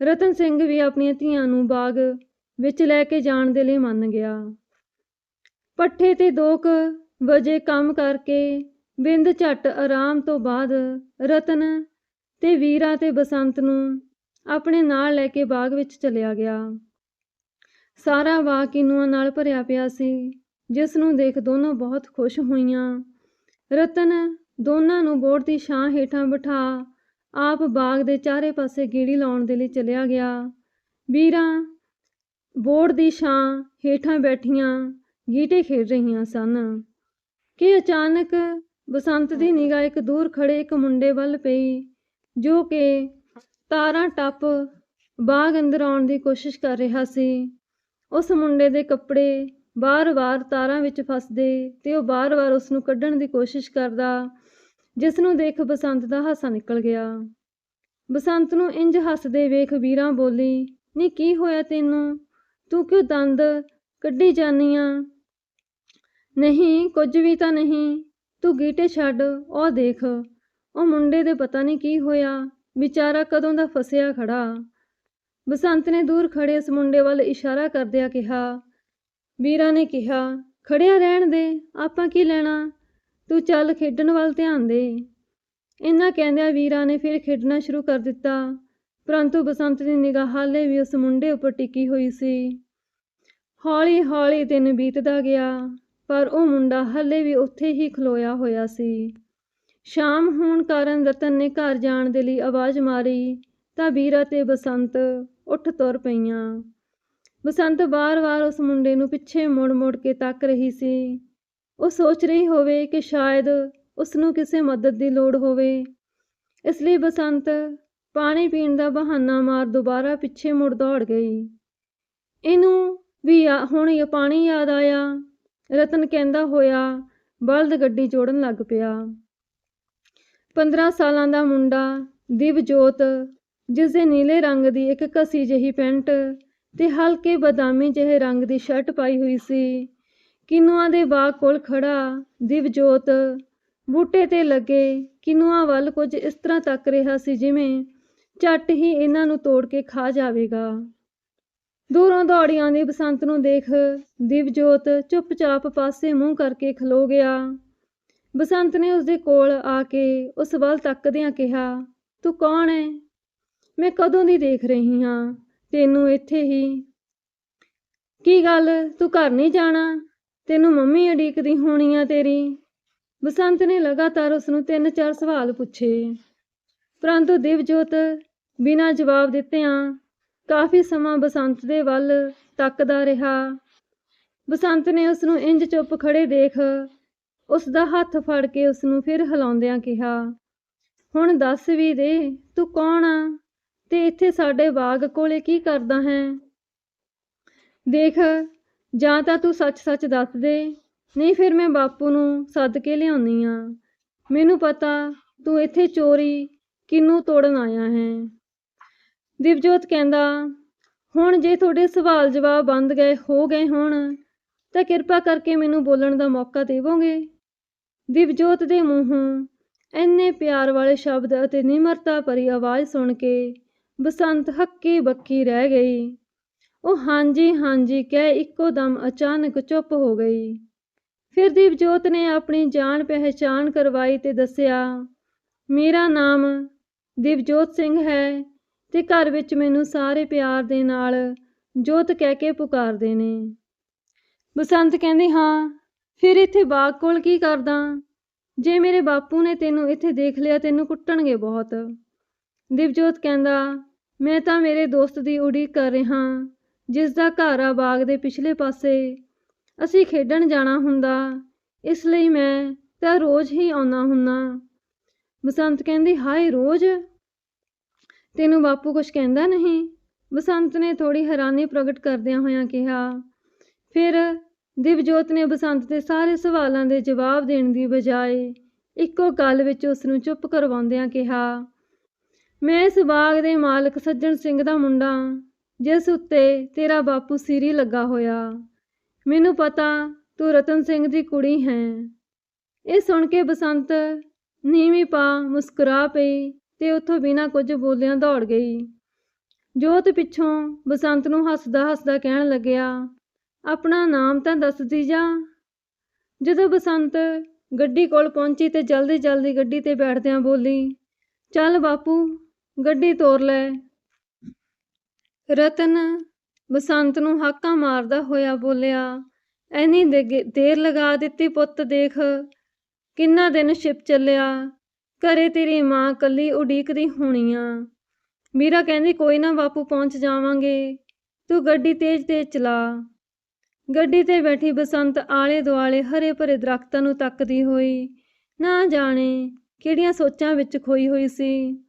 ਰਤਨ ਸਿੰਘ ਵੀ ਆਪਣੀਆਂ ਧੀਆਂ ਨੂੰ ਬਾਗ ਵਿੱਚ ਲੈ ਕੇ ਜਾਣ ਦੇ ਲਈ ਮੰਨ ਗਿਆ। ਪੱਠੇ ਤੇ ਦੋ ਕੁ ਵਜੇ ਕੰਮ ਕਰਕੇ ਬਿੰਦ ਝੱਟ ਆਰਾਮ ਤੋਂ ਬਾਅਦ ਰਤਨ ਤੇ ਵੀਰਾ ਤੇ ਬਸੰਤ ਨੂੰ ਆਪਣੇ ਨਾਲ ਲੈ ਕੇ ਬਾਗ ਵਿੱਚ ਚਲਿਆ ਗਿਆ। ਸਾਰਾ ਬਾਗ ਕਿਨੂਆਂ ਨਾਲ ਭਰਿਆ ਪਿਆ ਸੀ, ਜਿਸ ਨੂੰ ਦੇਖ ਦੋਨੋਂ ਬਹੁਤ ਖੁਸ਼ ਹੋਈਆਂ। ਰਤਨ ਦੋਨਾਂ ਨੂੰ ਬੋਰਡ ਦੀ ਛਾਂ ਹੇਠਾਂ ਬਿਠਾ, ਆਪ ਬਾਗ ਦੇ ਚਾਰੇ ਪਾਸੇ ਗੇੜੀ ਲਾਉਣ ਦੇ ਲਈ ਚਲਿਆ ਗਿਆ। ਵੀਰਾਂ ਬੋਰਡ ਦੀ ਛਾਂ ਹੇਠਾਂ ਬੈਠੀਆਂ ਗੀਟੇ ਖੇਡ ਰਹੀਆਂ ਸਨ। ਕਿ ਅਚਾਨਕ ਬਸੰਤ ਦੀ ਨਿਗਾਹ ਇੱਕ ਦੂਰ ਖੜੇ ਇੱਕ ਮੁੰਡੇ ਵੱਲ ਪਈ, ਜੋ ਕਿ ਤਾਰਾਂ ਟੱਪ ਬਾਗ ਅੰਦਰ ਆਉਣ ਦੀ ਕੋਸ਼ਿਸ਼ ਕਰ ਰਿਹਾ ਸੀ। ਉਸ ਮੁੰਡੇ ਦੇ ਕੱਪੜੇ ਬਾਰ-ਬਾਰ ਤਾਰਾਂ ਵਿੱਚ ਫਸਦੇ ਤੇ ਉਹ ਬਾਰ-ਬਾਰ ਉਸ ਨੂੰ ਕੱਢਣ ਦੀ ਕੋਸ਼ਿਸ਼ ਕਰਦਾ ਜਿਸ ਨੂੰ ਦੇਖ ਬਸੰਤ ਦਾ ਹਾਸਾ ਨਿਕਲ ਗਿਆ। ਬਸੰਤ ਨੂੰ ਇੰਜ ਹੱਸਦੇ ਵੇਖ ਵੀਰਾਂ ਬੋਲੀ, ਨੀ, ਕੀ ਹੋਇਆ ਤੈਨੂੰ? ਤੂੰ ਕਿਉਂ ਦੰਦ ਕੱਢੀ ਜਾਨੀ ਆ ਨਹੀਂ, ਕੁਝ ਵੀ ਤਾਂ ਨਹੀਂ। ਤੂੰ ਗੀਟੇ ਛੱਡ, ਉਹ ਦੇਖ। ਉਹ ਮੁੰਡੇ ਦੇ ਪਤਾ ਨਹੀਂ ਕੀ ਹੋਇਆ। ਵਿਚਾਰਾ ਕਦੋਂ ਦਾ ਫਸਿਆ ਖੜਾ। ਬਸੰਤ ਨੇ ਦੂਰ ਖੜੇ ਉਸ ਮੁੰਡੇ ਵੱਲ ਇਸ਼ਾਰਾ ਕਰਦਿਆਂ ਕਿਹਾ। ਵੀਰਾ ਨੇ ਕਿਹਾ ਖੜਿਆ ਰਹਿਣ ਦੇ, ਆਪਾਂ ਕੀ ਲੈਣਾ? ਤੂੰ ਚੱਲ ਖੇਡਣ ਵੱਲ ਧਿਆਨ ਦੇ। ਇੰਨਾ ਕਹਿੰਦਿਆਂ ਵੀਰਾ ਨੇ ਫਿਰ ਖੇਡਣਾ ਸ਼ੁਰੂ ਕਰ ਦਿੱਤਾ। ਪਰੰਤੂ ਬਸੰਤ ਦੀ ਨਿਗਾਹ ਹਾਲੇ ਵੀ ਉਸ ਮੁੰਡੇ ਉੱਪਰ ਟਿਕੀ ਹੋਈ ਸੀ। ਹੌਲੀ ਹੌਲੀ ਦਿਨ ਬੀਤਦਾ ਗਿਆ, ਪਰ ਉਹ ਮੁੰਡਾ ਹਾਲੇ ਵੀ ਉੱਥੇ ਹੀ ਖਲੋਇਆ ਹੋਇਆ ਸੀ। ਸ਼ਾਮ ਹੋਣ ਕਾਰਨ ਰਤਨ ਨੇ ਘਰ ਜਾਣ ਦੇ ਲਈ ਆਵਾਜ਼ ਮਾਰੀ, ਤਾਂ ਵੀਰਾ ਤੇ ਬਸੰਤ ਉੱਠ ਤੁਰ ਪਈਆਂ। ਬਸੰਤ ਬਾਰ-ਬਾਰ ਉਸ ਮੁੰਡੇ ਨੂੰ ਪਿੱਛੇ ਮੁੜ-ਮੁੜ ਕੇ ਤੱਕ ਰਹੀ ਸੀ। ਉਹ ਸੋਚ ਰਹੀ ਹੋਵੇ ਕਿ ਸ਼ਾਇਦ ਉਸ ਨੂੰ ਕਿਸੇ ਮਦਦ ਦੀ ਲੋੜ ਹੋਵੇ। ਇਸ ਲਈ ਬਸੰਤ ਪਾਣੀ ਪੀਣ ਦਾ ਬਹਾਨਾ ਮਾਰ ਦੁਬਾਰਾ ਪਿੱਛੇ ਮੁੜ ਦੌੜ ਗਈ। ਇਹਨੂੰ ਵੀ ਹੁਣ ਇਹ ਪਾਣੀ ਯਾਦ ਆਇਆ। ਰਤਨ ਕਹਿੰਦਾ ਹੋਇਆ, ਬਲਦ ਗੱਡੀ ਜੋੜਨ ਲੱਗ ਪਿਆ। 15 ਸਾਲਾਂ ਦਾ ਮੁੰਡਾ, ਦਿਵਜੋਤ, ਜਿਸ ਦੇ ਨੀਲੇ ਰੰਗ ਦੀ ਇੱਕ ਘਸੀ ਜਿਹੀ ਪੈਂਟ ਤੇ ਹਲਕੇ ਬਦਾਮੀ ਜਿਹੇ ਰੰਗ ਦੀ ਸ਼ਰਟ ਪਾਈ ਹੋਈ ਸੀ। ਕਿਨੂਆਂ ਦੇ ਬਾਗ ਕੋਲ ਖੜਾ ਦਿਵਜੋਤ ਬੂਟੇ ਤੇ ਲੱਗੇ, ਕਿਨੂਆਂ ਵੱਲ ਕੁਝ ਇਸ ਤਰ੍ਹਾਂ ਤੱਕ ਰਿਹਾ ਸੀ ਜਿਵੇਂ ਝੱਟ ਹੀ ਇਹਨਾਂ ਨੂੰ ਤੋੜ ਕੇ ਖਾ ਜਾਵੇਗਾ। ਦੂਰੋਂ ਦੌੜੀ ਆਉਂਦੀ ਬਸੰਤ ਨੂੰ ਦੇਖ ਦਿਵਜੋਤ ਚੁੱਪਚਾਪ ਪਾਸੇ ਮੂੰਹ ਕਰਕੇ ਖਲੋ ਗਿਆ। ਬਸੰਤ ਨੇ ਉਸਦੇ ਕੋਲ ਆ ਕੇ ਉਸ ਵੱਲ ਤੱਕਦਿਆਂ ਕਿਹਾ, ਤੂੰ ਕੌਣ ਹੈ ਮੈਂ ਕਦੋਂ ਦੀ ਦੇਖ ਰਹੀ ਹਾਂ? ਤੈਨੂੰ ਇੱਥੇ ਹੀ? ਕੀ ਗੱਲ? ਤੂੰ ਘਰ ਨਹੀਂ ਜਾਣਾ? ਤੈਨੂੰ ਮੰਮੀ ਅਡੀਕਦੀ ਹੋਣੀ ਆ ਤੇਰੀ। ਬਸੰਤ ਨੇ ਲਗਾਤਾਰ ਉਸ ਨੂੰ ਤਿੰਨ ਚਾਰ ਸਵਾਲ ਪੁੱਛੇ। ਪਰੰਤੂ ਦਿਵਜੋਤ ਬਿਨਾਂ ਜਵਾਬ ਦਿੱਤਿਆਂ ਕਾਫੀ ਸਮਾਂ ਬਸੰਤ ਦੇ ਵੱਲ ਤੱਕਦਾ ਰਿਹਾ। ਬਸੰਤ ਨੇ ਉਸ ਨੂੰ ਇੰਜ ਚੁੱਪ ਖੜੇ ਦੇਖ ਉਸ ਦਾ ਹੱਥ ਫੜ ਕੇ ਉਸ ਨੂੰ ਫਿਰ ਹਿਲਾਉਂਦਿਆਂ ਕਿਹਾ, ਹੁਣ ਦੱਸ ਵੀ ਦੇ, ਤੂੰ ਕੌਣ ਆ? ਤੇ ਇੱਥੇ ਸਾਡੇ ਬਾਗ ਕੋਲੇ ਕੀ ਕਰਦਾ ਹੈ? ਦੇਖ ਜਾਂ ਤਾਂ ਤੂੰ ਸੱਚ-ਸੱਚ ਦੱਸ ਦੇ, ਨਹੀਂ ਫਿਰ ਮੈਂ ਬਾਪੂ ਨੂੰ ਸੱਦ ਕੇ ਲਿਆਉਣੀ ਆ ਮੈਨੂੰ ਪਤਾ ਤੂੰ ਇੱਥੇ ਚੋਰੀ ਕਿਨੂੰ ਤੋੜਨ ਆਇਆ ਹੈ। ਦਿਵਜੋਤ ਕਹਿੰਦਾ, ਹੁਣ ਜੇ ਤੁਹਾਡੇ ਸਵਾਲ ਜਵਾਬ ਬੰਦ ਗਏ, ਹੋ ਗਏ ਹੋਣ, ਤਾਂ ਕਿਰਪਾ ਕਰਕੇ ਮੈਨੂੰ ਬੋਲਣ ਦਾ ਮੌਕਾ ਦੇਵੋਗੇ? ਦਿਵਜੋਤ ਦੇ ਮੂੰਹੋਂ ਇੰਨੇ ਪਿਆਰ ਵਾਲੇ ਸ਼ਬਦ ਅਤੇ ਨਿਮਰਤਾ ਭਰੀ ਆਵਾਜ਼ ਸੁਣ ਕੇ ਬਸੰਤ ਹੱਕੀ ਬੱਕੀ ਰਹਿ ਗਈ। ਉਹ ਹਾਂਜੀ ਹਾਂਜੀ, ਕਹਿ ਇੱਕੋ ਦਮ ਅਚਾਨਕ ਚੁੱਪ ਹੋ ਗਈ। ਫਿਰ ਦਿਵਜੋਤ ਨੇ ਆਪਣੀ ਜਾਣ ਪਹਿਚਾਣ ਕਰਵਾਈ ਤੇ ਦੱਸਿਆ, ਮੇਰਾ ਨਾਮ ਦਿਵਜੋਤ ਸਿੰਘ ਹੈ ਤੇ ਘਰ ਵਿੱਚ ਮੈਨੂੰ ਸਾਰੇ ਪਿਆਰ ਦੇ ਨਾਲ ਜੋਤ ਕਹਿ ਕੇ ਪੁਕਾਰਦੇ ਨੇ। ਬਸੰਤ ਕਹਿੰਦੀ, ਹਾਂ, ਫਿਰ ਇੱਥੇ ਬਾਗ ਕੋਲ ਕੀ ਕਰਦਾ? ਜੇ ਮੇਰੇ ਬਾਪੂ ਨੇ ਤੈਨੂੰ ਇੱਥੇ ਦੇਖ ਲਿਆ, ਤੈਨੂੰ ਕੁੱਟਣਗੇ ਬਹੁਤ। ਦਿਵਜੋਤ ਕਹਿੰਦਾ, ਮੈਂ ਤਾਂ ਮੇਰੇ ਦੋਸਤ ਦੀ ਉਡੀਕ ਕਰ ਰਿਹਾ ਜਿਸ ਦਾ ਘਰ ਆ ਬਾਗ ਦੇ ਪਿਛਲੇ ਪਾਸੇ। ਅਸੀਂ ਖੇਡਣ ਜਾਣਾ ਹੁੰਦਾ। ਇਸ ਲਈ ਮੈਂ ਤਾਂ ਰੋਜ਼ ਹੀ ਆਉਣਾ ਹੁੰਨਾ ਬਸੰਤ ਕਹਿੰਦੀ, ਹਾਏ, ਰੋਜ਼? ਤੈਨੂੰ ਬਾਪੂ ਕੁਛ ਕਹਿੰਦਾ ਨਹੀਂ। ਬਸੰਤ ਨੇ ਥੋੜੀ ਹੈਰਾਨੀ ਪ੍ਰਗਟ ਕਰਦਿਆਂ ਹੋਇਆਂ ਕਿਹਾ। ਫਿਰ ਦਿਵਜੋਤ ਨੇ ਬਸੰਤ ਦੇ ਸਾਰੇ ਸਵਾਲਾਂ ਦੇ ਜਵਾਬ ਦੇਣ ਦੀ ਬਜਾਏ ਇੱਕੋ ਗੱਲ ਵਿੱਚ ਉਸ ਨੂੰ ਚੁੱਪ ਕਰਵਾਉਂਦਿਆਂ ਕਿਹਾ, ਮੈਂ ਇਸ ਬਾਗ ਦੇ ਮਾਲਕ ਸੱਜਣ ਸਿੰਘ ਦਾ ਮੁੰਡਾ ਜਿਸ ਉੱਤੇ ਤੇਰਾ ਬਾਪੂ ਸੀਰੀ ਲੱਗਾ ਹੋਇਆ। ਮੈਨੂੰ ਪਤਾ ਤੂੰ ਰਤਨ ਸਿੰਘ ਦੀ ਕੁੜੀ ਹੈ। ਇਹ ਸੁਣ ਕੇ ਬਸੰਤ ਨੀਵੀਂ ਪਾ ਮੁਸਕਰਾ ਪਈ ਤੇ ਉੱਥੋਂ ਬਿਨਾਂ ਕੁਝ ਬੋਲਿਆਂ ਦੌੜ ਗਈ। ਜੋਤ ਪਿੱਛੋਂ ਬਸੰਤ ਨੂੰ ਹੱਸਦਾ ਹੱਸਦਾ ਕਹਿਣ ਲੱਗਿਆ, ਆਪਣਾ ਨਾਮ ਤਾਂ ਦੱਸਦੀ ਜਾ। ਜਦੋਂ ਬਸੰਤ ਗੱਡੀ ਕੋਲ ਪਹੁੰਚੀ ਤੇ ਜਲਦੀ ਜਲਦੀ ਗੱਡੀ ਤੇ ਬੈਠਦਿਆਂ ਬੋਲੀ, ਚੱਲ ਬਾਪੂ, ਗੱਡੀ ਤੋਰ ਲੈ। ਰਤਨ ਬਸੰਤ ਨੂੰ ਹਾਕਾਂ ਮਾਰਦਾ ਹੋਇਆ ਬੋਲਿਆ, ਐਨੀ ਦੇਰ ਲਗਾ ਦਿੱਤੀ ਪੁੱਤ ਦੇਖ, ਕਿੰਨਾ ਦਿਨ ਛਿਪ ਚੱਲਿਆ, ਘਰੇ ਤੇਰੀ ਮਾਂ ਕੱਲੀ ਉਡੀਕਦੀ ਹੋਣੀ ਆ ਮੀਰਾ ਕਹਿੰਦੀ, ਕੋਈ ਨਾ ਬਾਪੂ, ਪਹੁੰਚ ਜਾਵਾਂਗੇ। ਤੂੰ ਗੱਡੀ ਤੇਜ਼ ਤੇਜ਼ ਚਲਾ। ਗੱਡੀ ਤੇ ਬੈਠੀ ਬਸੰਤ ਆਲੇ ਦੁਆਲੇ ਹਰੇ ਭਰੇ ਦਰਖਤਾਂ ਨੂੰ ਤੱਕਦੀ ਹੋਈ, ਨਾ ਜਾਣੇ ਕਿਹੜੀਆਂ ਸੋਚਾਂ ਵਿੱਚ ਖੋਈ ਹੋਈ ਸੀ।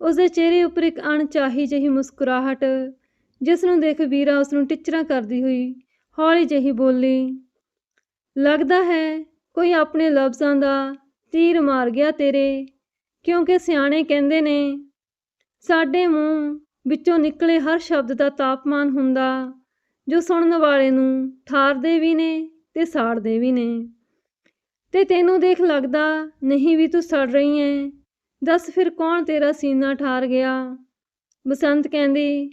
ਉਸਦੇ ਚਿਹਰੇ ਉੱਪਰ ਇੱਕ ਅਣਚਾਹੀ ਜਿਹੀ ਮੁਸਕਰਾਹਟ ਜਿਸ ਨੂੰ ਦੇਖ ਵੀਰਾ ਉਸ ਨੂੰ ਟਿਚਰਾਂ ਕਰਦੀ ਹੋਈ ਹੌਲੀ ਜਿਹੀ ਬੋਲੀ, ਲੱਗਦਾ ਹੈ ਕੋਈ ਆਪਣੇ ਲਫ਼ਜ਼ਾਂ ਦਾ ਤੀਰ ਮਾਰ ਗਿਆ ਤੇਰੇ, ਕਿਉਂਕਿ ਸਿਆਣੇ ਕਹਿੰਦੇ ਨੇ, ਸਾਡੇ ਮੂੰਹ ਵਿੱਚੋਂ ਨਿਕਲੇ ਹਰ ਸ਼ਬਦ ਦਾ ਤਾਪਮਾਨ ਹੁੰਦਾ, ਜੋ ਸੁਣਨ ਵਾਲੇ ਨੂੰ ਠਾਰਦੇ ਵੀ ਨੇ ਤੇ ਸਾੜਦੇ ਵੀ ਨੇ। ਤੇ ਤੈਨੂੰ ਦੇਖ ਲੱਗਦਾ ਨਹੀਂ ਵੀ ਤੂੰ ਸੜ ਰਹੀ ਐ ਦੱਸ ਫਿਰ ਕੌਣ ਤੇਰਾ ਸੀਨਾ ਠਾਰ ਗਿਆ? ਬਸੰਤ ਕਹਿੰਦੀ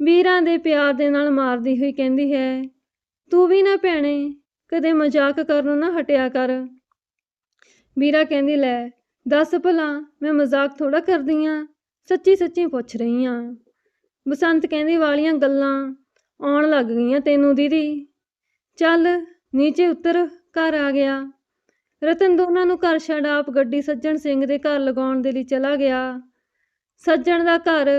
ਵੀਰਾਂ ਦੇ ਪਿਆਰ ਦੇ ਨਾਲ ਮਾਰਦੀ ਹੋਈ ਕਹਿੰਦੀ ਹੈ, ਤੂੰ ਵੀ ਨਾ ਭੈਣੇ, ਕਦੇ ਮਜ਼ਾਕ ਕਰਨੋਂ ਨਾ ਹਟਿਆ ਕਰ। ਵੀਰਾ ਕਹਿੰਦੀ, ਲੈ, ਦੱਸ ਭਲਾ, ਮੈਂ ਮਜ਼ਾਕ ਥੋੜਾ ਕਰਦੀ ਆ ਸੱਚੀ ਸੱਚੀ ਪੁੱਛ ਰਹੀ ਆ। ਬਸੰਤ ਕਹਿੰਦੀ, ਵਾਲੀਆਂ ਗੱਲਾਂ ਆਉਣ ਲੱਗ ਗਈਆਂ ਤੈਨੂੰ ਦੀਦੀ। ਚੱਲ, ਨੀਚੇ ਉਤਰ, ਘਰ ਆ ਗਿਆ। ਰਤਨ ਦੋਨਾਂ ਨੂੰ ਘਰ ਛੱਡ ਆਪ ਗੱਡੀ ਸੱਜਣ ਸਿੰਘ ਦੇ ਘਰ ਲਗਾਉਣ ਦੇ ਲਈ ਚਲਾ ਗਿਆ। ਸੱਜਣ ਦਾ ਘਰ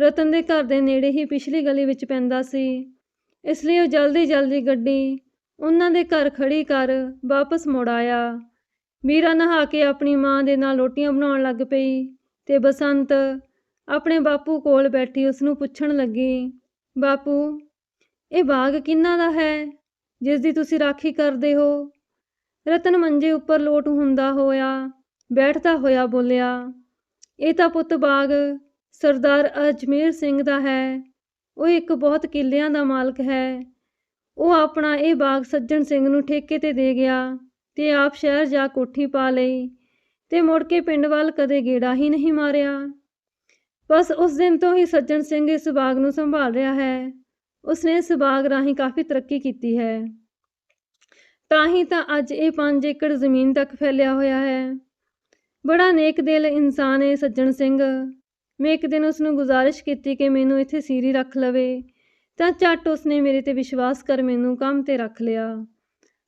ਰਤਨ ਦੇ ਘਰ ਦੇ ਨੇੜੇ ਹੀ ਪਿਛਲੀ ਗਲੀ ਵਿੱਚ ਪੈਂਦਾ ਸੀ। ਇਸ ਲਈ ਉਹ ਜਲਦੀ ਜਲਦੀ ਗੱਡੀ ਉਹਨਾਂ ਦੇ ਘਰ ਖੜੀ ਕਰ ਵਾਪਸ ਮੁੜ ਆਇਆ। ਮੀਰਾ ਨਹਾ ਕੇ ਆਪਣੀ ਮਾਂ ਦੇ ਨਾਲ ਰੋਟੀਆਂ ਬਣਾਉਣ ਲੱਗ ਪਈ ਤੇ ਬਸੰਤ ਆਪਣੇ ਬਾਪੂ ਕੋਲ ਬੈਠੀ ਉਸ ਨੂੰ ਪੁੱਛਣ ਲੱਗੀ, ਬਾਪੂ, ਇਹ ਬਾਗ ਕਿੰਨਾ ਦਾ ਹੈ? ਜਿਸ ਦੀ ਤੁਸੀਂ ਰਾਖੀ ਕਰਦੇ ਹੋ? ਰਤਨ ਮੰਜੇ ਉੱਪਰ ਲੋਟ ਹੁੰਦਾ ਹੋਇਆ, ਬੈਠਦਾ ਹੋਇਆ ਬੋਲਿਆ, ਇਹ ਤਾਂ ਪੁੱਤ ਬਾਗ ਸਰਦਾਰ ਅਜਮੇਰ ਸਿੰਘ ਦਾ ਹੈ। ਉਹ ਇੱਕ ਬਹੁਤ ਕਿੱਲਿਆਂ ਦਾ ਮਾਲਕ ਹੈ। ਉਹ ਆਪਣਾ ਇਹ ਬਾਗ ਸੱਜਣ ਸਿੰਘ ਨੂੰ ਠੇਕੇ ਤੇ ਦੇ ਗਿਆ ਤੇ ਆਪ ਸ਼ਹਿਰ ਜਾ ਕੋਠੀ ਪਾ ਲਈ ਤੇ ਮੁੜ ਕੇ ਪਿੰਡ ਵੱਲ ਕਦੇ ਗੇੜਾ ਹੀ ਨਹੀਂ ਮਾਰਿਆ। ਬਸ ਉਸ ਦਿਨ ਤੋਂ ਹੀ ਸੱਜਣ ਸਿੰਘ ਇਸ ਬਾਗ ਨੂੰ ਸੰਭਾਲ ਰਿਹਾ ਹੈ। ਉਸਨੇ ਇਸ ਬਾਗ ਰਾਹੀਂ ਕਾਫੀ ਤਰੱਕੀ ਕੀਤੀ ਹੈ। ਤਾਂ ਹੀ ਤਾਂ ਅੱਜ ਇਹ 5 ਏਕੜ ਜ਼ਮੀਨ ਤੱਕ ਫੈਲਿਆ ਹੋਇਆ ਹੈ। ਬੜਾ ਨੇਕ ਦਿਲ ਇਨਸਾਨ ਹੈ ਸੱਜਣ ਸਿੰਘ। ਮੈਂ ਇੱਕ ਦਿਨ ਉਸ ਨੂੰ ਗੁਜ਼ਾਰਿਸ਼ ਕੀਤੀ ਕਿ ਮੈਨੂੰ ਇੱਥੇ ਸੀਰੀ ਰੱਖ ਲਵੇ, ਤਾਂ ਝੱਟ ਉਸਨੇ ਮੇਰੇ ਤੇ ਵਿਸ਼ਵਾਸ ਕਰ ਮੈਨੂੰ ਕੰਮ ਤੇ ਰੱਖ ਲਿਆ।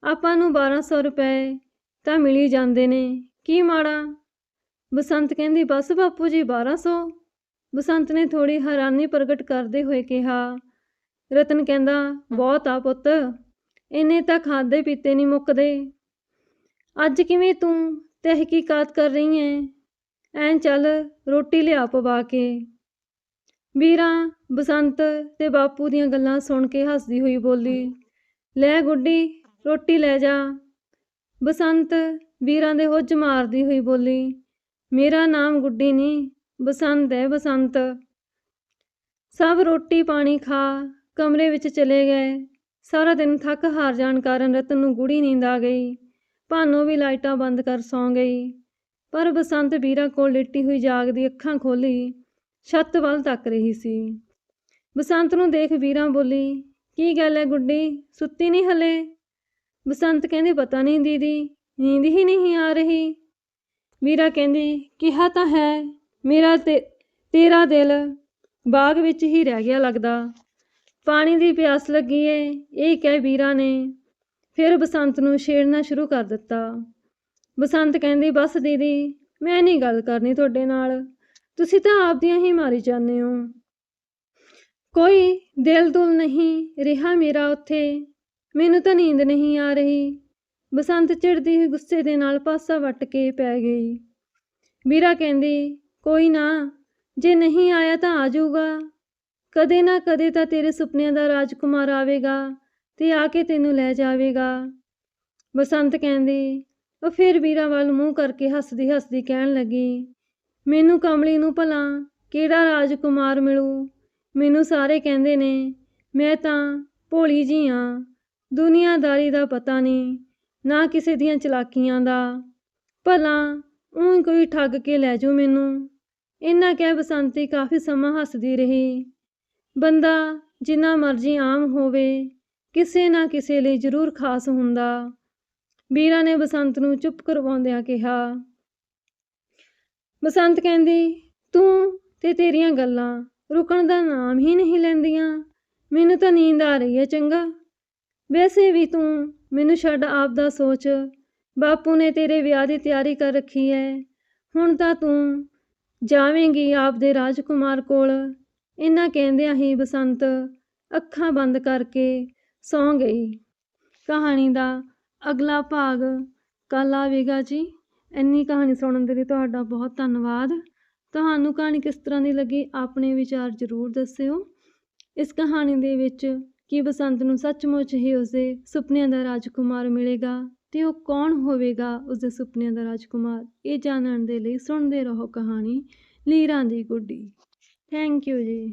ਆਪਾਂ ਨੂੰ 1200 ਰੁਪਏ ਤਾਂ ਮਿਲ ਹੀ ਜਾਂਦੇ ਨੇ। ਕੀ ਮਾੜਾ? ਬਸੰਤ ਕਹਿੰਦੀ, ਬਸ ਬਾਪੂ ਜੀ 1200 ਬਸੰਤ ਨੇ ਥੋੜੀ ਹੈਰਾਨੀ ਪ੍ਰਗਟ ਕਰਦੇ ਹੋਏ ਕਿਹਾ, ਰਤਨ ਕਹਿੰਦਾ, ਬਹੁਤ ਆ ਪੁੱਤ ਇਹਨੇ ਤਾਂ ਖਾਦੇ ਪੀਤੇ ਨਹੀਂ ਮੁੱਕਦੇ। ਅੱਜ ਕਿਵੇਂ ਤੂੰ ਤਹਿਕੀਕਾਤ ਕਰ ਰਹੀ ਐ ਐਂ ਚੱਲ ਰੋਟੀ ਲਿਆ ਪਵਾ ਕੇ। ਵੀਰਾ, ਬਸੰਤ ਤੇ ਬਾਪੂ ਦੀਆਂ ਗੱਲਾਂ ਸੁਣ ਕੇ ਹੱਸਦੀ ਹੋਈ ਬੋਲੀ, ਲੈ ਗੁੱਡੀ, ਰੋਟੀ ਲੈ ਜਾ। ਬਸੰਤ ਵੀਰਾਂ ਦੇ ਹੁੱਜ ਮਾਰਦੀ ਹੋਈ ਬੋਲੀ, ਮੇਰਾ ਨਾਮ ਗੁੱਡੀ ਨਹੀਂ, ਬਸੰਤ ਹੈ ਬਸੰਤ। ਸਭ ਰੋਟੀ ਪਾਣੀ ਖਾ ਕਮਰੇ ਵਿੱਚ ਚਲੇ ਗਏ। ਸਾਰਾ ਦਿਨ ਥੱਕ ਹਾਰ ਜਾਣ ਕਾਰਨ ਰਤਨ ਨੂੰ ਗੂੜੀ ਨੀਂਦ ਆ ਗਈ। ਭਾਨੋ ਵੀ ਲਾਈਟਾਂ ਬੰਦ ਕਰ ਸੌਂ ਗਈ। ਪਰ ਬਸੰਤ ਵੀਰਾ ਕੋਲ ਲੇਟੀ ਹੋਈ ਜਾਗਦੀ ਅੱਖਾਂ ਖੋਲੀ, ਛੱਤ ਵੱਲ ਤੱਕ ਰਹੀ ਸੀ। ਬਸੰਤ ਨੂੰ ਦੇਖ ਵੀਰਾ ਬੋਲੀ, ਕੀ ਗੱਲ ਹੈ ਗੁੱਡੀ, ਸੁੱਤੀ ਨਹੀਂ ਹਲੇ? ਬਸੰਤ ਕਹਿੰਦੀ, ਪਤਾ ਨਹੀਂ ਦੀਦੀ, ਨੀਂਦ ਹੀ ਨਹੀਂ ਆ ਰਹੀ। ਵੀਰਾ ਕਹਿੰਦੀ, ਕਿਹਾ ਤਾਂ ਹੈ, ਮੇਰਾ ਤੇ, ਤੇਰਾ ਦਿਲ ਬਾਗ ਵਿੱਚ ਹੀ ਰਹਿ ਗਿਆ ਲੱਗਦਾ। ਪਾਣੀ ਦੀ ਪਿਆਸ ਲੱਗੀ ਏ, ਇਹ ਕਹਿ ਵੀਰਾ ਨੇ। ਫਿਰ ਬਸੰਤ ਨੂੰ ਛੇੜਨਾ ਸ਼ੁਰੂ ਕਰ ਦਿੱਤਾ। ਬਸੰਤ ਕਹਿੰਦੀ, ਬਸ ਦੀਦੀ, ਮੈਂ ਨਹੀਂ ਗੱਲ ਕਰਨੀ ਤੁਹਾਡੇ ਨਾਲ। ਤੁਸੀਂ ਤਾਂ ਆਪਦੀਆਂ ਹੀ ਮਾਰੀ ਜਾਂਦੇ ਹੋ। ਕੋਈ ਦਿਲ ਦੁਲ ਨਹੀਂ ਰਿਹਾ ਮੇਰਾ ਉੱਥੇ। ਮੈਨੂੰ ਤਾਂ ਨੀਂਦ ਨਹੀਂ ਆ ਰਹੀ। ਬਸੰਤ ਚਿੜਦੀ ਹੋਈ ਗੁੱਸੇ ਦੇ ਨਾਲ ਪਾਸਾ ਵੱਟ ਕੇ ਪੈ ਗਈ। ਵੀਰਾ ਕਹਿੰਦੀ, ਕੋਈ ਨਾ, ਜੇ ਨਹੀਂ ਆਇਆ ਤਾਂ ਆ ਜਾਊਗਾ। ਕਦੇ ਨਾ ਕਦੇ ਤਾਂ ਤੇਰੇ ਸੁਪਨਿਆਂ ਦਾ ਰਾਜਕੁਮਾਰ ਆਵੇਗਾ ਤੇ ਆ ਕੇ ਤੈਨੂੰ ਲੈ ਜਾਵੇਗਾ। ਬਸੰਤ ਕਹਿੰਦੀ ਉਹ ਫਿਰ ਵੀਰਾ ਵੱਲ ਮੂੰਹ ਕਰਕੇ ਹੱਸਦੀ ਹੱਸਦੀ ਕਹਿਣ ਲੱਗੀ, ਮੈਨੂੰ ਕਮਲੀ ਨੂੰ ਭਲਾ, ਕਿਹੜਾ ਰਾਜਕੁਮਾਰ ਮਿਲੂ? ਮੈਨੂੰ ਸਾਰੇ ਕਹਿੰਦੇ ਨੇ, ਮੈਂ ਤਾਂ ਭੋਲੀ ਜੀ ਹਾਂ, ਦੁਨੀਆਦਾਰੀ ਦਾ ਪਤਾ ਨਹੀਂ, ਨਾ ਕਿਸੇ ਦੀਆਂ ਚਲਾਕੀਆਂ ਦਾ। ਭਲਾ, ਊਂ ਕੋਈ ਠੱਗ ਕੇ ਲੈ ਜਾਊ ਮੈਨੂੰ। ਇੰਨਾ ਕਹਿ ਬਸੰਤੀ ਕਾਫੀ ਸਮਾਂ ਹੱਸਦੀ ਰਹੀ। ਬੰਦਾ ਜਿੰਨਾ ਮਰਜ਼ੀ ਆਮ ਹੋਵੇ, ਕਿਸੇ ਨਾ ਕਿਸੇ ਲਈ ਜ਼ਰੂਰ ਖਾਸ ਹੁੰਦਾ। ਵੀਰਾ ਨੇ ਬਸੰਤ ਨੂੰ ਚੁੱਪ ਕਰਵਾਉਂਦਿਆਂ ਕਿਹਾ, ਬਸੰਤ ਕਹਿੰਦੀ, ਤੂੰ ਤੇ ਤੇਰੀਆਂ ਗੱਲਾਂ ਰੁਕਣ ਦਾ ਨਾਮ ਹੀ ਨਹੀਂ ਲੈਂਦੀਆਂ। ਮੈਨੂੰ ਤਾਂ ਨੀਂਦ ਆ ਰਹੀ ਹੈ, ਚੰਗਾ। ਵੈਸੇ ਵੀ ਤੂੰ ਮੈਨੂੰ ਛੱਡ ਆਪ ਦਾ ਸੋਚ। ਬਾਪੂ ਨੇ ਤੇਰੇ ਵਿਆਹ ਦੀ ਤਿਆਰੀ ਕਰ ਰੱਖੀ ਹੈ। ਹੁਣ ਤਾਂ ਤੂੰ ਜਾਵੇਂਗੀ ਆਪ ਦੇ ਰਾਜਕੁਮਾਰ ਕੋਲ। ਇਹਨਾਂ ਕਹਿੰਦਿਆਂ ਹੀ ਬਸੰਤ ਅੱਖਾਂ ਬੰਦ ਕਰਕੇ ਸੌਂ ਗਈ। ਕਹਾਣੀ ਦਾ ਅਗਲਾ ਭਾਗ ਕੱਲ੍ਹ ਆਵੇਗਾ ਜੀ। ਇੰਨੀ ਕਹਾਣੀ ਸੁਣਨ ਦੇ ਲਈ ਤੁਹਾਡਾ ਬਹੁਤ ਧੰਨਵਾਦ। ਤੁਹਾਨੂੰ ਕਹਾਣੀ ਕਿਸ ਤਰ੍ਹਾਂ ਦੀ ਲੱਗੀ, ਆਪਣੇ ਵਿਚਾਰ ਜ਼ਰੂਰ ਦੱਸਿਓ। ਇਸ ਕਹਾਣੀ ਦੇ ਵਿੱਚ ਕੀ ਬਸੰਤ ਨੂੰ ਸੱਚਮੁੱਚ ਹੀ ਉਸਦੇ ਸੁਪਨਿਆਂ ਦਾ ਰਾਜਕੁਮਾਰ ਮਿਲੇਗਾ ਤੇ ਉਹ ਕੌਣ ਹੋਵੇਗਾ ਉਸਦੇ ਸੁਪਨਿਆਂ ਦਾ ਰਾਜਕੁਮਾਰ? ਇਹ ਜਾਣਨ ਦੇ ਲਈ ਸੁਣਦੇ ਰਹੋ ਕਹਾਣੀ ਲੀਰਾਂ ਦੀ ਗੁੱਡੀ। ਥੈਂਕ ਯੂ ਜੀ।